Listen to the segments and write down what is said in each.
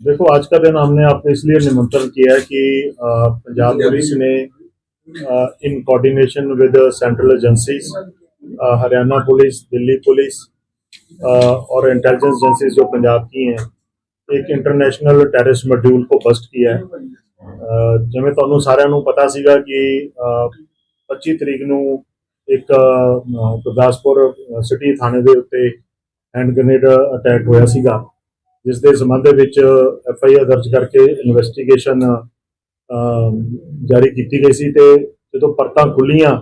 देखो आज का दिन हमने आपको इसलिए निमंत्रण किया है कि अ, पंजाब पुलिस ने in coordination with central agencies Haryana police Delhi police uh, और इंटेलिजेंस एजेंसीज जो पंजाब की हैं ਇੱਕ ਇੰਟਰਨੈਸ਼ਨਲ ਟੈਰਰਿਸਟ ਮੋਡਿਊਲ ਕੋ ਬਸਟ ਕੀਤਾ ਹੈ ਅ, ਜਿਵੇਂ ਤੁਹਾਨੂੰ ਸਾਰਿਆਂ ਨੂੰ ਪਤਾ ਸੀਗਾ ਕਿ ਅ, 25 ਤਰੀਕ ਨੂੰ ਇੱਕ ਅ, ਗੁਰਦਾਸਪੁਰ ਸਿਟੀ ਥਾਣੇ ਦੇ ਉੱਤੇ ਹੈਂਡ ਗ੍ਰੇਨੇਡ ਅਟੈਕ ਹੋਇਆ ਸੀਗਾ, ਜਿਸ ਦੇ ਸੰਬੰਧ ਵਿੱਚ ਐਫ ਆਈ ਆਰ ਦਰਜ ਕਰਕੇ ਇਨਵੈਸਟੀਗੇਸ਼ਨ ਜਾਰੀ ਕੀਤੀ ਗਈ ਸੀ ਤੇ ਜਦੋਂ ਪਰਤਾਂ ਖੁੱਲੀਆਂ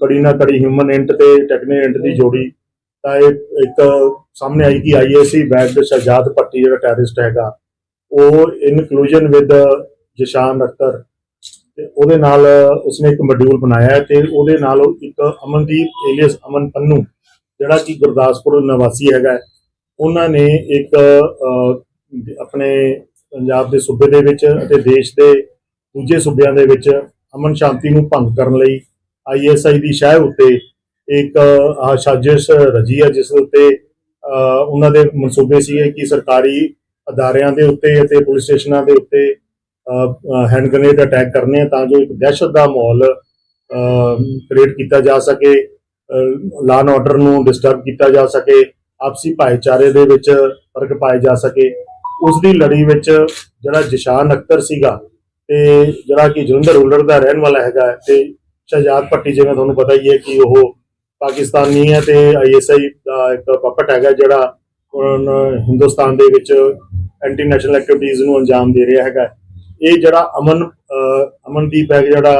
ਕੜੀ ਨਾ ਕੜੀ ਹਿਊਮਨ ਇੰਟ ਤੇ ਟੈਕਨੀਕਲ ਇੰਟ ਦੀ ਜੋੜੀ, ਤਾਂ ਇਹ ਇੱਕ ਸਾਹਮਣੇ ਆਈ ਕਿ ਆਈਏਸੀ ਬੈਗਡ ਸ਼ਹਜਾਦ ਭੱਟੀ ਜਿਹੜਾ ਟੈਰਰਿਸਟ ਹੈਗਾ, ਉਹ ਇਨਕਲੂਜਨ ਵਿਦ ਜਸ਼ਾਨ ਅਖਤਰ, ਤੇ ਉਹਦੇ ਨਾਲ ਉਸਨੇ ਇੱਕ ਮੋਡਿਊਲ ਬਣਾਇਆ ਹੈ ਤੇ ਉਹਦੇ ਨਾਲ ਇੱਕ ਅਮਨਦੀਪ ਏਲੀਅਸ ਅਮਨ ਪੰਨੂ ਜਿਹੜਾ ਕਿ ਗੁਰਦਾਸਪੁਰ ਨਿਵਾਸੀ ਹੈਗਾ ਉਹਨਾਂ ਨੇ ਇੱਕ ਆਪਣੇ ਪੰਜਾਬ ਦੇ ਸੂਬੇ ਦੇ ਵਿੱਚ ਅਤੇ ਦੇਸ਼ ਦੇ ਦੂਜੇ ਸੂਬਿਆਂ ਦੇ ਵਿੱਚ ਅਮਨ ਸ਼ਾਂਤੀ ਨੂੰ ਭੰਗ ਕਰਨ ਲਈ ਆਈਐਸਆਈ ਦੀ ਸ਼ਹਿ ਉੱਤੇ ਇੱਕ ਸਾਜ਼ਿਸ਼ ਰਜੀ ਹੈ, ਜਿਸ ਉੱਤੇ ਉਹਨਾਂ ਦੇ ਮਨਸੂਬੇ ਸੀਗੇ ਕਿ ਸਰਕਾਰੀ ਅਦਾਰਿਆਂ ਦੇ ਉੱਤੇ ਅਤੇ ਪੁਲਿਸ ਸਟੇਸ਼ਨਾਂ ਦੇ ਉੱਤੇ ਹੈਂਡ ਗ੍ਰੇਨੇਡ ਅਟੈਕ ਕਰਨੇ ਆ ਤਾਂ ਜੋ ਇੱਕ ਦਹਿਸ਼ਤ ਦਾ ਮਾਹੌਲ ਕ੍ਰੀਏਟ ਕੀਤਾ ਜਾ ਸਕੇ। ਲਾਅ ਐਂਡ ਆਰਡਰ ਨੂੰ ਡਿਸਟਰਬ ਕੀਤਾ ਜਾ ਸਕੇ, ਆਪਸੀ ਭਾਈਚਾਰੇ ਦੇ ਵਿੱਚ ਫ਼ਰਕ ਪਾਏ ਜਾ ਸਕੇ। ਉਸ ਦੀ ਲੜੀ ਵਿੱਚ ਜਿਹੜਾ ਜਸ਼ਾਨ ਅਖਤਰ ਸੀਗਾ ਤੇ ਜਿਹੜਾ ਕਿ ਜਲੰਧਰ ਰੂਲਰ ਦਾ ਰਹਿਣ ਵਾਲਾ ਹੈਗਾ ਹੈ ਤੇ ਸ਼ਹਜਾਦ ਭੱਟੀ ਜਿਵੇਂ ਤੁਹਾਨੂੰ ਪਤਾ ਹੀ ਹੈ ਕਿ ਉਹ ਪਾਕਿਸਤਾਨੀ ਹੈ ਤੇ ਆਈਐਸਆਈ ਦਾ ਇੱਕ ਪਪਟ ਹੈਗਾ ਜਿਹੜਾ ਹਿੰਦੁਸਤਾਨ ਦੇ ਵਿੱਚ ਐਂਟੀ ਨੈਸ਼ਨਲ ਐਕਟੀਵਿਟੀਜ਼ ਨੂੰ ਅੰਜਾਮ ਦੇ ਰਿਹਾ ਹੈਗਾ ਇਹ ਜਿਹੜਾ ਅਮਨ ਅਮਨਦੀਪ ਹੈ ਜਿਹੜਾ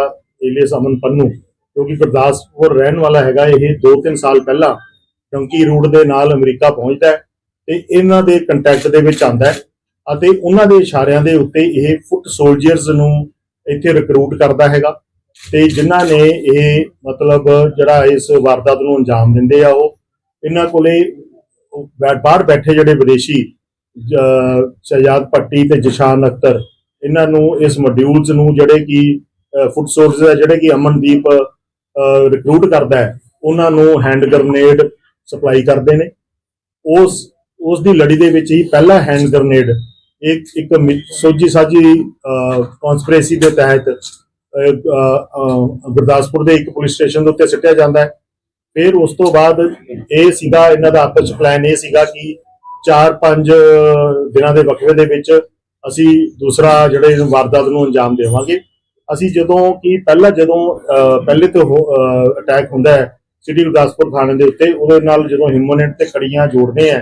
ਏਲੀਅਸ ਅਮਨ ਪੰਨੂ ਕਿਉਂਕਿ ਗੁਰਦਾਸਪੁਰ ਰਹਿਣ ਵਾਲਾ ਹੈਗਾ ਇਹ 2-3 ਸਾਲ ਪਹਿਲਾਂ ਡੰਕੀ ਰੂਟ ਦੇ ਨਾਲ ਅਮਰੀਕਾ ਪਹੁੰਚਦਾ ਤੇ ਇਹਨਾਂ ਦੇ ਕੰਟੈਕਟ ਦੇ ਵਿੱਚ ਆਂਦਾ ਹੈ ਅਤੇ ਉਹਨਾਂ ਦੇ ਇਸ਼ਾਰਿਆਂ ਦੇ ਉੱਤੇ ਇਹ ਫੁੱਟ ਸੋਲਜਰਸ ਨੂੰ ਇੱਥੇ ਰਿਕਰੂਟ ਕਰਦਾ ਹੈਗਾ ਤੇ ਜਿਨ੍ਹਾਂ ਨੇ ਇਹ ਮਤਲਬ ਜਿਹੜਾ ਇਸ ਵਾਰਦਾਤ ਨੂੰ ਅੰਜਾਮ ਦਿੰਦੇ ਆ ਉਹ, ਇਹਨਾਂ ਕੋਲੇ ਬਾਹਰ ਬੈਠੇ ਜਿਹੜੇ ਵਿਦੇਸ਼ੀ ਸ਼ਹਿਜਾਦ ਸ਼ਹਜਾਦ ਪੱਟੀ ਤੇ ਜਸ਼ਾਨ ਅਖਤਰ, ਇਹਨਾਂ ਨੂੰ ਇਸ ਮੋਡਿਊਲਸ ਨੂੰ ਜਿਹੜੇ ਕਿ ਫੁੱਟ ਸੋਰਸ ਜਿਹੜੇ ਕਿ ਅਮਨਦੀਪ ਰਿਕਰੂਟ ਕਰਦਾ ਹੈ, ਉਹਨਾਂ ਨੂੰ ਹੈਂਡ ਗ੍ਰਨੇਡ ਸਪਲਾਈ ਕਰਦੇ ਨੇ। ਉਸ ਉਸ ਦੀ ਲੜੀ ਦੇ ਵਿੱਚ ਹੀ ਪਹਿਲਾ ਹੈਂਡ ਗ੍ਰਨੇਡ ਇੱਕ ਇੱਕ ਮਿ- ਸੋਝੀ ਸਾਜੀ ਕਨਸਪੀਰੇਸੀ ਦੇ ਤਹਿਤ ਗੁਰਦਾਸਪੁਰ ਦੇ ਇੱਕ ਪੁਲਿਸ ਸਟੇਸ਼ਨ ਦੇ ਉੱਤੇ ਸਿੱਟਿਆ ਜਾਂਦਾ ਹੈ। ਫਿਰ ਉਸ ਤੋਂ ਬਾਅਦ ਇਹ ਸੀਗਾ, ਇਹਨਾਂ ਦਾ ਆਪਸ ਪਲਾਨ ਇਹ ਸੀਗਾ ਕਿ 4-5 ਦਿਨਾਂ ਦੇ ਵਕਫੇ ਦੇ ਵਿੱਚ ਅਸੀਂ ਦੂਸਰਾ ਜਿਹੜੇ ਵਾਰਦਾਤ ਨੂੰ ਅੰਜਾਮ ਦੇਵਾਂਗੇ। ਅਸੀਂ ਜਦੋਂ ਕਿ ਪਹਿਲਾਂ ਜਦੋਂ ਪਹਿਲੇ ਤੋਂ ਅਟੈਕ ਹੁੰਦਾ ਹੈ ਸਿਟੀ ਗੁਰਦਾਸਪੁਰ ਥਾਣੇ ਦੇ ਉੱਤੇ, ਉਹਦੇ ਨਾਲ ਜਦੋਂ ਹਿਊਮਨਿਟ ਤੇ ਕੜੀਆਂ ਜੋੜਦੇ ਆ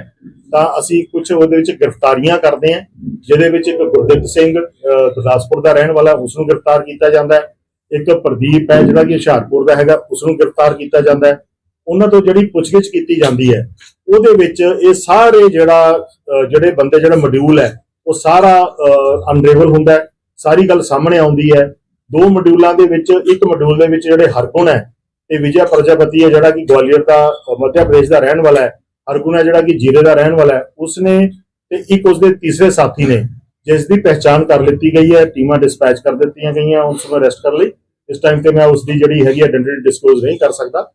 ਤਾਂ ਅਸੀਂ ਕੁਝ ਉਹਦੇ ਵਿੱਚ ਗ੍ਰਿਫਤਾਰੀਆਂ ਕਰਦੇ ਆ ਜਿਹਦੇ ਵਿੱਚ ਇੱਕ ਗੁਰਦਿੱਤ ਸਿੰਘ ਗੁਰਦਾਸਪੁਰ ਦਾ ਰਹਿਣ ਵਾਲਾ ਉਸ ਨੂੰ ਗ੍ਰਿਫਤਾਰ ਕੀਤਾ ਜਾਂਦਾ ਹੈ। ਇੱਕ ਪ੍ਰਦੀਪ ਹੈ, ਜਿਹੜਾ ਕਿ ਹੁਸ਼ਿਆਰਪੁਰ ਦਾ ਹੈਗਾ ਉਸ ਨੂੰ ਗ੍ਰਿਫਤਾਰ ਕੀਤਾ ਜਾਂਦਾ ਹੈ। ਉਹਨਾਂ ਤੋਂ ਜਿਹੜੀ ਪੁੱਛਗਿੱਛ ਕੀਤੀ ਜਾਂਦੀ ਹੈ, ਉਹਦੇ ਵਿੱਚ ਇਹ ਸਾਰੇ ਜਿਹੜਾ ਜਿਹੜੇ ਬੰਦੇ ਜਿਹੜਾ ਮੋਡਿਊਲ ਹੈ, ਉਹ ਸਾਰਾ ਅਨਰੇਵਲ ਹੁੰਦਾ ਸਾਰੀ ਗੱਲ ਸਾਹਮਣੇ ਆਉਂਦੀ ਹੈ। ਦੋ ਮੋਡਿਊਲਾਂ ਦੇ ਵਿੱਚ ਇੱਕ ਮੋਡਿਊਲ ਦੇ ਵਿੱਚ ਜਿਹੜੇ ਹਰਗੁਣ ਹੈ ਤੇ ਵਿਜੇ ਪ੍ਰਜਾਪਤੀ ਹੈ ਜਿਹੜਾ ਕਿ ਗਵਾਲੀਅਰ ਦਾ ਮੱਧ ਪ੍ਰਦੇਸ਼ ਦਾ ਰਹਿਣ ਵਾਲਾ ਹੈ। ਹਰਗੁਣ ਹੈ ਜਿਹੜਾ ਕਿ ਜੀਰੇ ਦਾ ਰਹਿਣ ਵਾਲਾ ਹੈ। ਉਸਨੇ ਤੇ ਇੱਕ ਉਸਦੇ ਤੀਸਰੇ ਸਾਥੀ ਨੇ ਜਿਸ ਦੀ ਪਹਿਚਾਣ ਕਰ ਲਿੱਤੀ ਗਈ ਹੈ ਟੀਮਾਂ ਡਿਸਪੈਚ ਕਰ ਦਿੱਤੀਆਂ ਗਈਆਂ ਉਸ ਨੂੰ ਅਰੈਸਟ ਕਰਨ ਲਈ। ਇਸ ਟਾਈਮ ਤੇ ਮੈਂ ਉਸ ਦੀ ਜਿਹੜੀ ਹੈਗੀ ਆਇਡੈਂਟੀ ਡਿਸਕਲੋਜ਼ ਨਹੀਂ ਕਰ ਸਕਦਾ।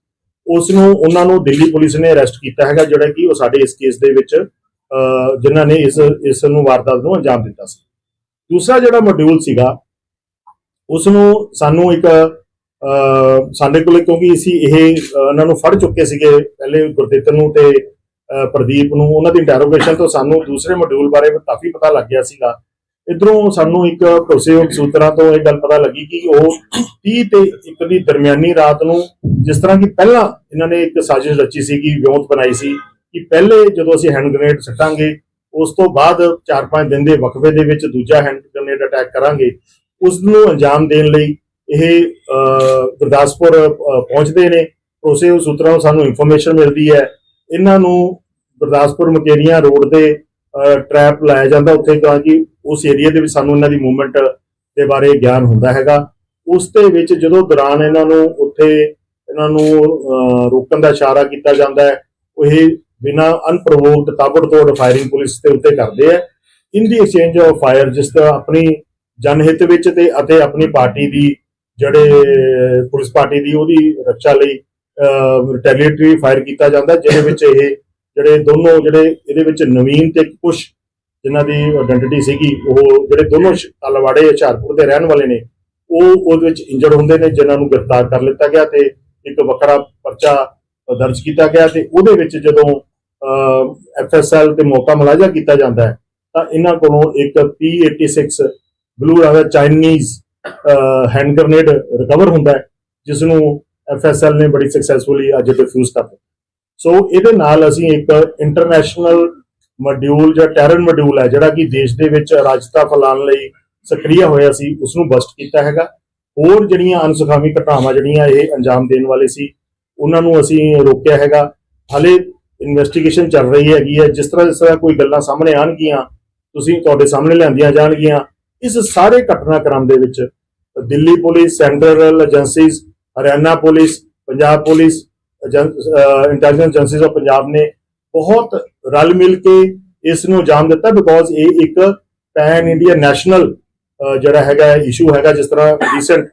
ਉਸ ਨੂੰ ਉਹਨਾਂ ਨੂੰ ਦਿੱਲੀ ਪੁਲਿਸ ਨੇ ਅਰੈਸਟ ਕੀਤਾ ਹੈਗਾ ਜਿਹੜਾ ਕਿ ਉਹ ਸਾਡੇ ਇਸ ਕੇਸ ਦੇ ਵਿੱਚ ਅਹ, ਜਿਨ੍ਹਾਂ ਨੇ ਇਸ ਇਸ ਨੂੰ ਵਾਰਦਾਤ ਨੂੰ ਅੰਜਾਮ ਦਿੱਤਾ ਸੀ। ਦੂਸਰਾ ਜਿਹੜਾ ਮੋਡਿਊਲ ਸੀਗਾ ਉਸ ਨੂੰ ਸਾਨੂੰ ਇੱਕ ਅਹ, ਸਾਡੇ ਕੋਲੇ ਕਿਉਂਕਿ ਅਸੀਂ ਇਹ ਅਹ, ਨੂੰ ਫੜ ਚੁੱਕੇ ਸੀਗੇ ਪਹਿਲੇ ਗੁਰਦਿੱਤ ਨੂੰ ਤੇ ਪ੍ਰਦੀਪ ਨੂੰ ਉਹਨਾਂ ਦੀ ਇੰਟਰੋਗੇਸ਼ਨ ਤੋਂ ਸਾਨੂੰ ਦੂਸਰੇ ਮੋਡਿਊਲ ਬਾਰੇ ਕਾਫੀ ਪਤਾ ਲੱਗ ਗਿਆ ਸੀਗਾ। ਇਧਰੋਂ ਸਾਨੂੰ ਇੱਕ ਭਰੋਸੇਯੋਗ ਸੂਤਰਾਂ ਤੋਂ ਇਹ ਗੱਲ ਪਤਾ ਲੱਗੀ ਕਿ ਉਹ 30 ਤੇ ਇੱਕ ਦੀ ਦਰਮਿਆਨੀ ਰਾਤ ਨੂੰ ਜਿਸ ਤਰ੍ਹਾਂ ਕਿ ਪਹਿਲਾਂ ਇਹਨਾਂ ਨੇ ਇੱਕ ਸਾਜ਼ਿਸ਼ ਰਚੀ ਸੀ ਕਿ ਵਿਉਂਤ ਬਣਾਈ ਸੀ ਕਿ ਪਹਿਲੇ ਜਦੋਂ ਅਸੀਂ ਹੈਂਡ ਗ੍ਰੇਨੇਡ ਸੱਟਾਂਗੇ ਉਸ ਤੋਂ ਬਾਅਦ 4-5 ਦਿਨ ਦੇ ਵਕਫੇ ਦੇ ਵਿੱਚ ਦੂਜਾ ਹੈਂਡ ਗ੍ਰੇਨੇਡ ਅਟੈਕ ਕਰਾਂਗੇ ਉਸ ਨੂੰ ਅੰਜਾਮ ਦੇਣ ਲਈ ਇਹ ਗੁਰਦਾਸਪੁਰ ਪਹੁੰਚਦੇ ਨੇ। ਭਰੋਸੇਯੋਗ ਸੂਤਰਾਂ ਤੋਂ ਸਾਨੂੰ ਇਨਫੋਰਮੇਸ਼ਨ ਮਿਲਦੀ ਹੈ। ਇਹਨਾਂ ਨੂੰ ਗੁਰਦਾਸਪੁਰ ਮਕੇਰੀਆਂ ਰੋਡ ਦੇ ਟ੍ਰੈਪ ਲਾਇਆ ਜਾਂਦਾ। ਉੱਥੇ ਤਾਂ ਕਿ ਉਸ ਏਰੀਆ ਦੇ ਵਿੱਚ ਸਾਨੂੰ ਇਹਨਾਂ ਦੀ ਮੂਵਮੈਂਟ ਦੇ ਬਾਰੇ ਗਿਆਨ ਹੁੰਦਾ ਹੈਗਾ। ਉਸ ਦੇ ਵਿੱਚ ਜਦੋਂ ਦੌਰਾਨ ਇਹਨਾਂ ਨੂੰ ਉੱਥੇ ਇਹਨਾਂ ਨੂੰ ਰੋਕਣ ਦਾ ਇਸ਼ਾਰਾ ਕੀਤਾ ਜਾਂਦਾ ਹੈ, ਉਹ ਇਹ ਬਿਨਾ ਅਨਪ੍ਰੋਵੋਕਡ ਤਾਬੜਤੋੜ ਫਾਇਰਿੰਗ ਪੁਲਿਸ ਦੇ ਉੱਤੇ ਕਰਦੇ ਆ in the exchange of fire ਜਿਸ ਤਰ੍ਹਾਂ ਆਪਣੀ ਜਨਹਿਤ ਵਿੱਚ ਤੇ ਅਤੇ ਆਪਣੀ ਪਾਰਟੀ ਦੀ ਜਿਹੜੇ ਪੁਲਿਸ ਪਾਰਟੀ ਦੀ ਉਹਦੀ ਰੱਖਿਆ ਲਈ ਰਿਟੈਲੀਏਟਰੀ ਫਾਇਰ ਕੀਤਾ ਜਾਂਦਾ, ਜਿਹਦੇ ਵਿੱਚ ਇਹ ਜਿਹੜੇ ਦੋਨੋਂ ਜਿਹੜੇ ਇਹਦੇ ਵਿੱਚ ਨਵੀਨ ਤੇ ਕੁਸ਼ ਜਿਨ੍ਹਾਂ ਦੀ ਆਇਡੈਂਟੀਟੀ ਸੀਗੀ, ਉਹ ਜਿਹੜੇ ਦੋਨੋਂ ਸ਼- ਤਲਵਾੜੇ ਹੁਸ਼ਿਆਰਪੁਰ ਦੇ ਰਹਿਣ ਵਾਲੇ ਨੇ, ਉਹ ਉਹਦੇ ਵਿੱਚ ਇੰਜਰਡ ਹੁੰਦੇ ਨੇ, ਜਿਨ੍ਹਾਂ ਨੂੰ ਗ੍ਰਿਫਤਾਰ ਕਰ ਲਿੱਤਾ ਗਿਆ ਤੇ ਇੱਕ ਵੱਖਰਾ ਪਰਚਾ ਦਰਜ ਕੀਤਾ ਗਿਆ ਤੇ ਉਹਦੇ ਵਿੱਚ ਜਦੋਂ ਐਫਐਸਐਲ ਤੇ ਮੌਕਾ ਮੁਲਾਜ਼ਾ ਕੀਤਾ ਜਾਂਦਾ ਹੈ, ਤਾਂ ਇਹਨਾਂ ਕੋਲੋਂ ਇੱਕ P86 ਬਲੂ ਰੰਗ ਚਾਈਨੀਜ਼ ਹੈਂਡ ਗ੍ਰਨੇਡ ਰਿਕਵਰ ਹੁੰਦਾ ਹੈ ਜਿਸ ਨੂੰ ਐਫਐਸਐਲ ਨੇ ਬੜੀ ਸਕਸੈਸਫੁਲੀ ਅੱਜ ਡਿਫਿਊਜ਼ ਕਰ ਦਿੱਤਾ। ਸੋ ਇਹਦੇ ਨਾਲ ਅਸੀਂ ਇੱਕ ਇੰਟਰਨੈਸ਼ਨਲ ਮੋਡਿਊਲ ਜਾਂ ਟੈਰਨ ਮੋਡਿਊਲ ਹੈ, ਜਿਹੜਾ ਕਿ ਦੇਸ਼ ਦੇ ਵਿੱਚ ਰਾਜਤਾ ਫੈਲਾਉਣ ਲਈ ਸਕਰੀਆ ਹੋਇਆ ਸੀ ਉਸ ਨੂੰ ਬਸਟ ਕੀਤਾ ਹੈਗਾ। ਹੋਰ ਜਿਹੜੀਆਂ ਅਨਸੁਖਾਵੀ ਘਟਨਾਵਾਂ ਜਿਹੜੀਆਂ ਇਹ ਅੰਜਾਮ ਦੇਣ ਵਾਲੇ ਸੀ, ਉਹਨਾਂ ਨੂੰ ਅਸੀਂ ਰੋਕਿਆ ਹੈਗਾ। ਹਾਲੇ ਇਨਵੈਸਟੀਗੇਸ਼ਨ ਚੱਲ ਰਹੀ ਹੈਗੀ ਹੈ। ਜਿਸ ਤਰ੍ਹਾਂ ਜਿਸ ਤਰ੍ਹਾਂ ਕੋਈ ਗੱਲਾਂ ਸਾਹਮਣੇ ਆਣਗੀਆਂ ਤੁਸੀਂ ਤੁਹਾਡੇ ਸਾਹਮਣੇ ਲਿਆਂਦੀਆਂ ਜਾਣਗੀਆਂ ਇਸ ਸਾਰੇ ਘਟਨਾਕ੍ਰਮ ਦੇ ਵਿੱਚ Delhi police, central agencies, Haryana police, Punjab police intelligence agencies of Punjab ਨੇ ਬਹੁਤ ਰਲ ਮਿਲ ਕੇ ਇਸ ਨੂੰ ਅੰਜਾਮ ਦਿੱਤਾ ਬਿਕੋਜ਼ ਇਹ ਇੱਕ ਪੈਨ ਇੰਡੀਆ ਨੈਸ਼ਨਲ ਜਿਹੜਾ ਹੈਗਾ ਇਸ਼ੂ ਹੈਗਾ, ਜਿਸ ਤਰ੍ਹਾਂ ਰੀਸੈਂਟ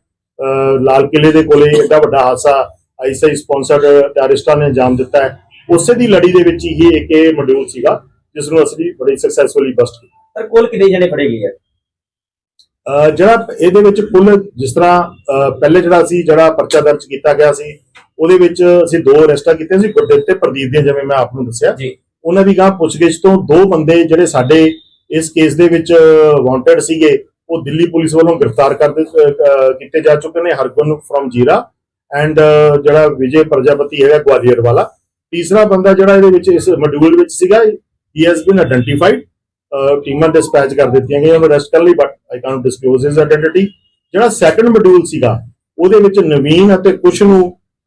ਲਾਲ ਕਿਲੇ ਦੇ ਕੋਲੇ ਐਡਾ ਵੱਡਾ ਹਾਦਸਾ ਆਈਸੀਆਈ ਸਪਾਂਸਰਡ ਟੈਰਰਿਸਟਾਂ ਨੇ ਅੰਜਾਮ ਦਿੱਤਾ ਹੈ। ਉਸੇ ਦੀ ਲੜੀ ਦੇ ਵਿੱਚ ਹੀ ਇੱਕ ਇਹ ਮੋਡਿਊਲ ਸੀਗਾ, ਜਿਸ ਨੂੰ ਅਸੀਂ ਬੜੀ ਸਕਸੈਸਫੁਲੀ ਬਸਟ ਕੀਤਾ। ਸਰ ਕੋਲ ਕਿੰਨੇ ਜਣੇ ਫੜੇ ਗਏ ਆ? ਜਿਹੜਾ ਇਹਦੇ ਵਿੱਚ ਕੁੱਲ ਜਿਸ ਤਰ੍ਹਾਂ ਪਹਿਲੇ ਜਿਹੜਾ ਸੀ ਜਿਹੜਾ ਪਰਚਾ ਦਰਜ ਕੀਤਾ ਗਿਆ ਸੀ ਉਹਦੇ ਵਿੱਚ ਅਸੀਂ ਦੋ ਅਰੈਸਟਾਂ ਕੀਤੀਆਂ ਸੀ ਗੁਰਦੇਵ ਤੇ ਪ੍ਰਦੀਪ ਦੀਆਂ ਜਿਵੇਂ ਮੈਂ ਆਪ ਨੂੰ ਦੱਸਿਆ। ਜੀ। ਉਹਨਾਂ ਦੀ ਗਾਂ ਪੁੱਛਗਿੱਛ ਤੋਂ ਦੋ ਬੰਦੇ ਜਿਹੜੇ ਸਾਡੇ ਇਸ ਕੇਸ ਦੇ ਵਿੱਚ ਵਾਂਟਡ ਸੀਗੇ ਉਹ ਦਿੱਲੀ ਪੁਲਿਸ ਵੱਲੋਂ ਗ੍ਰਿਫਤਾਰ ਕਰ ਦਿੱਤੇ ਅਹ ਕੀਤੇ ਜਾ ਚੁੱਕੇ ਨੇ ਹਰਗੁਨ ਫਰਮ ਜੀਰਾ ਐਂਡ ਜਿਹੜਾ ਵਿਜੇ ਪ੍ਰਜਾਪਤੀ ਹੈਗਾ ਗਵਾਲੀਅਰ ਵਾਲਾ। ਤੀਸਰਾ ਬੰਦਾ ਜਿਹੜਾ ਇਹਦੇ ਵਿੱਚ ਇਸ ਮੋਡਿਊਲ ਵਿੱਚ ਸੀਗਾ ਹੀ ਹੈਜ਼ ਬੀਨ ਆਇਡੈਂਟੀਫਾਈਡ ਟੀਮਾਂ ਡਿਸਪੈਚ ਕਰ ਦਿੱਤੀਆਂ ਗਈਆਂ ਉਹਨੂੰ ਅਰੈਸਟ ਕਰ ਲਈ but I can't disclose his identity ਜਿਹੜਾ ਸੈਕੰਡ ਮੋਡਿਊਲ ਸੀਗਾ ਉਹਦੇ ਵਿੱਚ ਨਵੀਨ ਅਤੇ ਕੁਸ਼ ਨੂੰ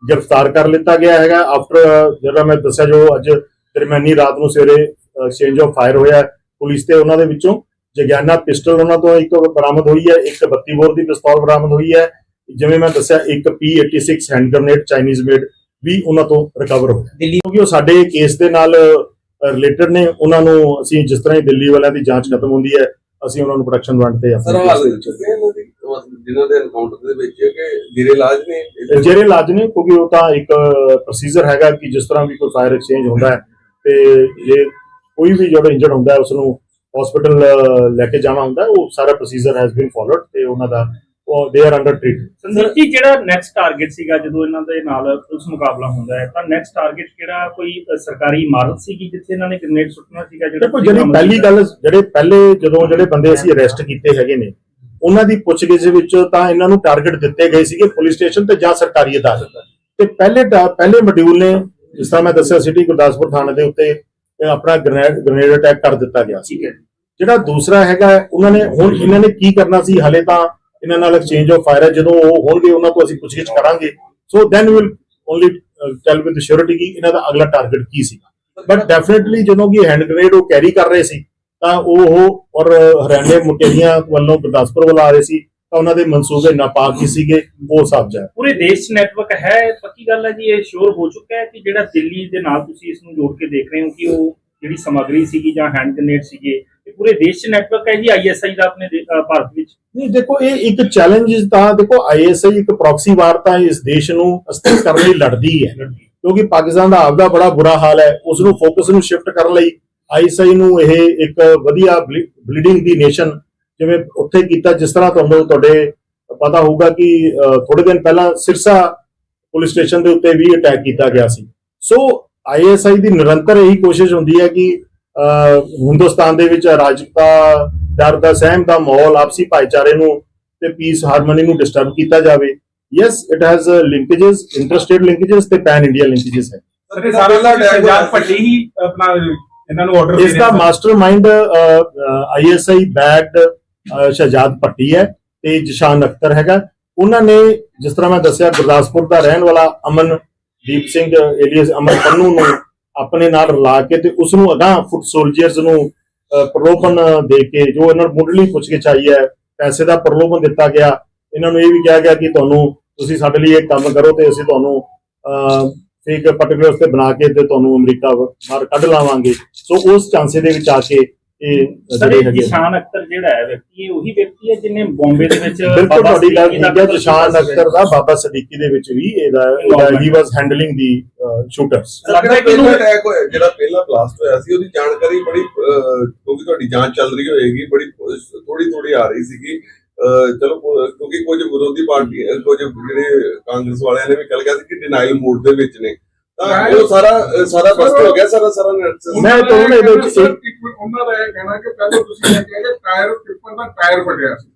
ਗ੍ਰਿਫਤਾਰ ਕਰ ਲਿੱਤਾ ਗਿਆ ਹੈਗਾ ਆਫਟਰ ਜਿਹੜਾ ਮੈਂ ਦੱਸਿਆ ਜੋ ਅੱਜ ਦਰਮਿਆਨੀ ਰਾਤ ਨੂੰ ਸਵੇਰੇ ਐਕਸਚੇਂਜ ਆਫ ਫਾਇਰ ਹੋਇਆ ਪੁਲਿਸ ਤੇ ਉਹਨਾਂ ਦੇ ਵਿੱਚੋਂ ਜਗਿਆਨਾ ਪਿਸਟਲ ਉਹਨਾਂ ਤੋਂ ਇੱਕ ਬਰਾਮਦ ਹੋਈ ਹੈ ਇੱਕ 32 ਬੋਰ ਦੀ ਪਿਸਤੌਲ ਬਰਾਮਦ ਹੋਈ ਹੈ। ਜਿਵੇਂ ਮੈਂ ਦੱਸਿਆ ਇੱਕ P86 hand grenade Chinese made ਵੀ ਉਹਨਾਂ ਤੋਂ ਰਿਕਵਰ ਹੋਇਆ ਦਿੱਲੀ ਕਿਉਂਕਿ ਉਹ ਸਾਡੇ ਕੇਸ ਦੇ ਨਾਲ ਰਿਲੇਟਡ ਨੇ ਉਹਨਾਂ ਨੂੰ ਅਸੀਂ ਜਿਸ ਤਰ੍ਹਾਂ ਹੀ ਦਿੱਲੀ ਵਾਲਿਆਂ ਦੀ ਜਾਂਚ ਖਤਮ ਹੁੰਦੀ ਹੈ ਅਸੀਂ ਉਹਨਾਂ ਨੂੰ ਪ੍ਰੋਡਕਸ਼ਨ ਵਾਰੰਟ ਤੇ ਸਰ ਹਾਲ ਦੇ ਜਿਨ੍ਹਾਂ ਐਨਕਾਊਂਟਰ ਦੇ ਵਿੱਚ ਕਿ ਜੀਰੇ ਇਲਾਜ ਨੇ ਜਿਹੜੇ ਇਲਾਜ ਨੇ ਕਿਉਂਕਿ ਉਹ ਤਾਂ ਇੱਕ ਪ੍ਰੋਸੀਜਰ ਹੈਗਾ ਕਿ ਜਿਸ ਤਰ੍ਹਾਂ ਵੀ ਕੋਈ ਫਾਇਰ ਐਕਸਚੇਂਜ ਹੁੰਦਾ ਹੈ ਤੇ ਜੇ ਕੋਈ ਵੀ ਜਿਹੜਾ ਇੰਜਰਡ ਹੁੰਦਾ ਹੈ ਉਸ ਨੂੰ ਹਸਪੀਟਲ ਲੈ ਕੇ ਜਾਣਾ ਹੁੰਦਾ ਉਹ ਸਾਰਾ ਪ੍ਰੋਸੀਜਰ ਹੈਜ਼ ਬੀਨ ਫਾਲੋਡ ਤੇ ਉਹਨਾਂ ਦਾ ਉਹ they are under treatment Sandeep ji ਜਿਹੜਾ ਨੈਕਸਟ ਟਾਰਗੇਟ ਸੀਗਾ ਜਦੋਂ ਇਹਨਾਂ ਦੇ ਨਾਲ ਪੁਲਿਸ ਮੁਕਾਬਲਾ ਹੁੰਦਾ ਹੈ? ਤਾਂ ਨੈਕਸਟ ਟਾਰਗੇਟ ਕਿਹੜਾ ਕੋਈ ਸਰਕਾਰੀ ਇਮਾਰਤ ਸੀਗੀ ਜਿੱਥੇ ਇਹਨਾਂ ਨੇ ਗ੍ਰੇਨੇਡ ਸੁੱਟਣਾ ਸੀਗਾ ਜਿਹੜਾ ਦੇਖੋ ਜਿਹੜੀ ਪਹਿਲੀ? ਗੱਲ ਜਿਹੜੇ ਪਹਿਲੇ ਜਦੋਂ ਜਿਹੜੇ ਬੰਦੇ ਅਸੀਂ ਅਰੈਸਟ ਕੀਤੇ ਹੈਗੇ ਨੇ ਉਹਨਾਂ ਦੀ ਪੁੱਛਗਿੱਛ ਵਿੱਚ ਤਾਂ ਇਹਨਾਂ ਨੂੰ ਟਾਰਗੇਟ ਦਿੱਤੇ ਗਏ ਸੀਗੇ ਪੁਲਿਸ ਸਟੇਸ਼ਨ ਤੇ ਜਾਂ ਸਰਕਾਰੀ ਅਦਾਲਤ ਤੇ ਪਹਿਲੇ ਪਹਿਲੇ ਮੋਡਿਊਲ ਨੇ ਜਿਸ ਤਰ੍ਹਾਂ ਮੈਂ ਦੱਸਿਆ ਸਿਟੀ ਗੁਰਦਾਸਪੁਰ ਥਾਣੇ ਦੇ ਉੱਤੇ ਆਪਣਾ ਗ੍ਰੇਨੇਡ ਗ੍ਰੇਨੇਡ ਅਟੈਕ ਕਰ ਦਿੱਤਾ ਗਿਆ ਸੀ। ਜਿਹੜਾ ਦੂਸਰਾ ਹੈਗਾ ਉਹਨਾਂ ਨੇ ਹੁਣ ਇਹਨਾਂ ਨੇ ਕੀ ਕਰਨਾ ਸੀ ਹਲੇ ਤਾਂ ਇਹਨਾਂ ਨਾਲ ਐਕਸਚੇਂਜ ਆਫ ਫਾਇਰ ਹੈ। ਜਦੋਂ ਉਹ ਹੋਣਗੇ, ਉਹਨਾਂ ਤੋਂ ਅਸੀਂ ਪੁੱਛਗਿੱਛ ਕਰਾਂਗੇ। So then will only tell with surety ਕਿ ਇਹਨਾਂ ਦਾ ਅਗਲਾ ਟਾਰਗੇਟ ਕੀ ਸੀਗਾ। ਬਟ ਡੈਫੀਨਿਟਲੀ ਜਦੋਂ ਕਿ ਹੈਂਡ ਗ੍ਰੇਨੇਡ ਉਹ ਕੈਰੀ ਕਰ ਰਹੇ ਸੀ, ਤਾਂ ਉਹ ਔਰ ਹਰਿਆਣੇ ਮੁਕੇਰੀਆਂ ਵੱਲੋਂ ਗੁਰਦਾਸਪੁਰ ਵੱਲ ਆ ਰਹੇ ਸੀ, ਤਾਂ ਉਹਨਾਂ ਦੇ ਮਨਸੂਬੇ ਨਾਪਾਕ ਹੀ ਸੀਗੇ, ਉਹ ਸਭ ਜਾ ਪੂਰੇ ਦੇਸ਼ 'ਚ ਨੈਟਵਰਕ ਹੈ, ਪੱਕੀ ਗੱਲ ਹੈ ਜੀ, ਇਹ ਸ਼ੋਰ ਹੋ ਚੁੱਕਾ ਹੈ ਕਿ ਜਿਹੜਾ ਦਿੱਲੀ ਦੇ ਨਾਲ ਤੁਸੀਂ ਇਸ ਨੂੰ ਜੋੜ ਕੇ ਦੇਖ ਰਹੇ ਹੋ ਕਿ ਉਹ ਜਿਹੜੀ ਸਮਗਰੀ ਸੀਗੀ ਜਾਂ ਹੈਂਡ ਗ੍ਰੇਨੇਡ ਸੀਗੇ ਪੂਰੇ ਦੇਸ਼ 'ਚ ਨੈਟਵਰਕ ਹੈ ਜੀ ਆਈਐਸਆਈ ਦਾ ਆਪਣੇ ਭਾਰਤ ਵਿੱਚ। ਨਹੀਂ ਦੇਖੋ ਇਹ ਇੱਕ ਚੈਲੰਜ ਤਾਂ ਦੇਖੋ ਆਈਐਸਆਈ ਇੱਕ ਪ੍ਰੌਕਸੀ ਵਾਰ ਤਾਂ ਇਸ ਦੇਸ਼ ਨੂੰ ਅਸਥਿਰ ਕਰਨ ਲਈ ਲੜਦੀ ਹੈ। ਕਿਉਂਕਿ ਪਾਕਿਸਤਾਨ ਦਾ ਆਪਦਾ ਬੜਾ ਬੁਰਾ ਹਾਲ ਹੈ। ਉਸ ਨੂੰ ਫੋਕਸ ਨੂੰ ਸ਼ਿਫਟ ਕਰਨ ਲਈ ਆਈਐਸਆਈ ਨੂੰ ਇਹ ਇੱਕ ਵਧੀਆ ਬਲੀਡਿੰਗ ਦੀ ਨੇਸ਼ਨ ਜਿਵੇਂ ਉੱਥੇ ਕੀਤਾ ਜਿਸ ਤਰ੍ਹਾਂ ਤੁਹਾਨੂੰ ਤੁਹਾਡੇ ਪਤਾ ਹੋਊਗਾ ਕਿ ਥੋੜੇ ਦਿਨ ਪਹਿਲਾਂ ਸਿਰਸਾ ਪੁਲਿਸ ਸਟੇਸ਼ਨ ਦੇ ਉੱਤੇ ਵੀ ਅਟੈਕ ਕੀਤਾ ਗਿਆ ਸੀ। ਸੋ ਆਈਐਸਆਈ ਦੀ ਨਿਰੰਤਰ ਇਹੀ ਕੋਸ਼ਿਸ਼ ਹੁੰਦੀ ਹੈ ਕਿ ਹਿੰਦੁਸਤਾਨ ਦੇ ਵਿੱਚ ਅਰਾਜਕਤਾ ਡਰ ਦਾ ਸਹਿਮ ਦਾ ਮਾਹੌਲ ਆਪਸੀ ਭਾਈਚਾਰੇ ਨੂੰ ਤੇ ਪੀਸ ਹਾਰਮਨੀ ਨੂੰ ਡਿਸਟਰਬ ਕੀਤਾ ਜਾਵੇ। Yes it has linkages interstate linkages ਤੇ ਪੈਨ ਇੰਡੀਆ ਲਿੰਕੇजेस ਹੈ। ਜਾਨ ਇਸ ਦਾ mastermind ISI backed Shahzad Bhatti ਹੈ ਤੇ ਜਿਸ਼ਾਨ ਅਖਤਰ ਹੈਗਾ। ਉਹਨਾਂ ਨੇ ਜਿਸ ਤਰ੍ਹਾਂ ਮੈਂ ਦੱਸਿਆ ਗੁਰਦਾਸਪੁਰ ਦਾ ਰਹਿਣ ਵਾਲਾ ਅਮਨ ਦੀਪ ਸਿੰਘ ਏਲੀਅਸ ਅਮਨ ਪੰਨੂ ਨੂੰ ਆਪਣੇ ਨਾਲ ਰਲਾ ਕੇ ਤੇ ਉਸ ਨੂੰ ਅਗਾਹ ਫੁੱਟ ਸੋਲਜਰਸ ਨੂੰ ਪ੍ਰਲੋਭਨ ਦੇ ਕੇ, ਜੋ ਇਹਨਾਂ ਨੂੰ ਮੁੱਢਲੀ ਪੁੱਛਗਿੱਛ ਆਈ ਹੈ, ਪੈਸੇ ਦਾ ਪ੍ਰਲੋਭਨ ਦਿੱਤਾ ਗਿਆ। ਇਹਨਾਂ ਨੂੰ ਇਹ ਵੀ ਕਿਹਾ ਗਿਆ ਕਿ ਤੁਹਾਨੂੰ ਤੁਸੀਂ ਸਾਡੇ ਲਈ ਇਹ ਕੰਮ ਕਰੋ ਤੇ ਅਸੀਂ ਤੁਹਾਨੂੰ ਫੇਕ ਪਾਰਟੀਕੂਲਰਸ ਤੇ ਬਣਾ ਕੇ ਤੇ ਤੁਹਾਨੂੰ ਅਮਰੀਕਾ ਬਾਹਰ ਕੱਢ ਲਾਵਾਂਗੇ। ਸੋ ਉਸ ਚਾਂਸੇ ਦੇ ਵਿੱਚ ਆ ਕੇ ਜਿਹੜੇ ਇਹ ਹੈਗੇ ਜਿਸ਼ਾਨ ਅਖਤਰ ਜਿਹੜਾ ਹੈ ਵਿਅਕਤੀ ਇਹ ਉਹੀ ਵਿਅਕਤੀ ਹੈ ਜਿਹਨੇ ਬੰਬੇ ਦੇ ਵਿੱਚ ਬਿਲਕੁਲ ਬਾਬਾ ਤੁਹਾਡੀ ਗੱਲ ਸਦੀਕੀ ਦਾ ਠੀਕ ਹੈ ਕਤਲ ਜਸ਼ਾਨ ਕੀਤਾ ਸੀ। ਅਖਤਰ ਦਾ ਬਾਬਾ ਸਦੀਕੀ ਦੇ ਵਿੱਚ ਵੀ ਇਹਦਾ ਹੀ ਵਾਸ ਹੈਂਡਲਿੰਗ ਦੀ ਸ਼ੂਟਰਸ ਲੱਗਦਾ ਲੱਗਦਾ ਹੈ ਕਿ ਉਹਨੂੰ- ਅਟੈਕ ਹੋਇਆ ਜਿਹੜਾ ਪਹਿਲਾ ਬਲਾਸਟ ਹੋਇਆ ਸੀ ਉਹਦੀ ਜਾਣਕਾਰੀ ਬੜੀ ਅਹ, ਕਿਉਂਕਿ ਤੁਹਾਡੀ ਜਾਂਚ ਚੱਲ ਰਹੀ ਹੋਏਗੀ ਬੜੀ ਥੋੜੀ ਥੋੜੀ ਆ ਰਹੀ ਸੀਗੀ। ਚਲੋ ਕਿਉਂਕਿ ਕੁਝ ਵਿਰੋਧੀ ਪਾਰਟੀ ਕੁਝ ਜਿਹੜੇ ਕਾਂਗਰਸ ਵਾਲਿਆਂ ਨੇ ਵੀ ਕੱਲ ਕਿਹਾ ਸੀ ਕਿ ਡਿਨਾਈਲ ਮੋਡ ਦੇ ਵਿੱਚ ਨੇ। ਤਾਂ ਉਹ ਸਾਰਾ ਅਹ, ਸਾਰਾ ਬਸਤ ਹੋ ਗਿਆ ਸਾਰਾ ਸਾਰਾ net- ਮੈਂ ਤਾਂ ਉਹਨੇ ਇਹਦੇ ਵਿੱਚ ਸਰ, ਇੱਕ- ਇੱਕ ਮਿੰਟ, ਉਹਨਾਂ ਦਾ ਇਹ ਕਹਿਣਾ ਕਿ ਪਹਿਲਾਂ ਤੁਸੀਂ ਇਹ ਕਿਹਾ ਕਿ ਟਾਇਰ ਟਿੱਪਰ ਦਾ ਟਾਇਰ ਫਟਿਆ ਸੀ।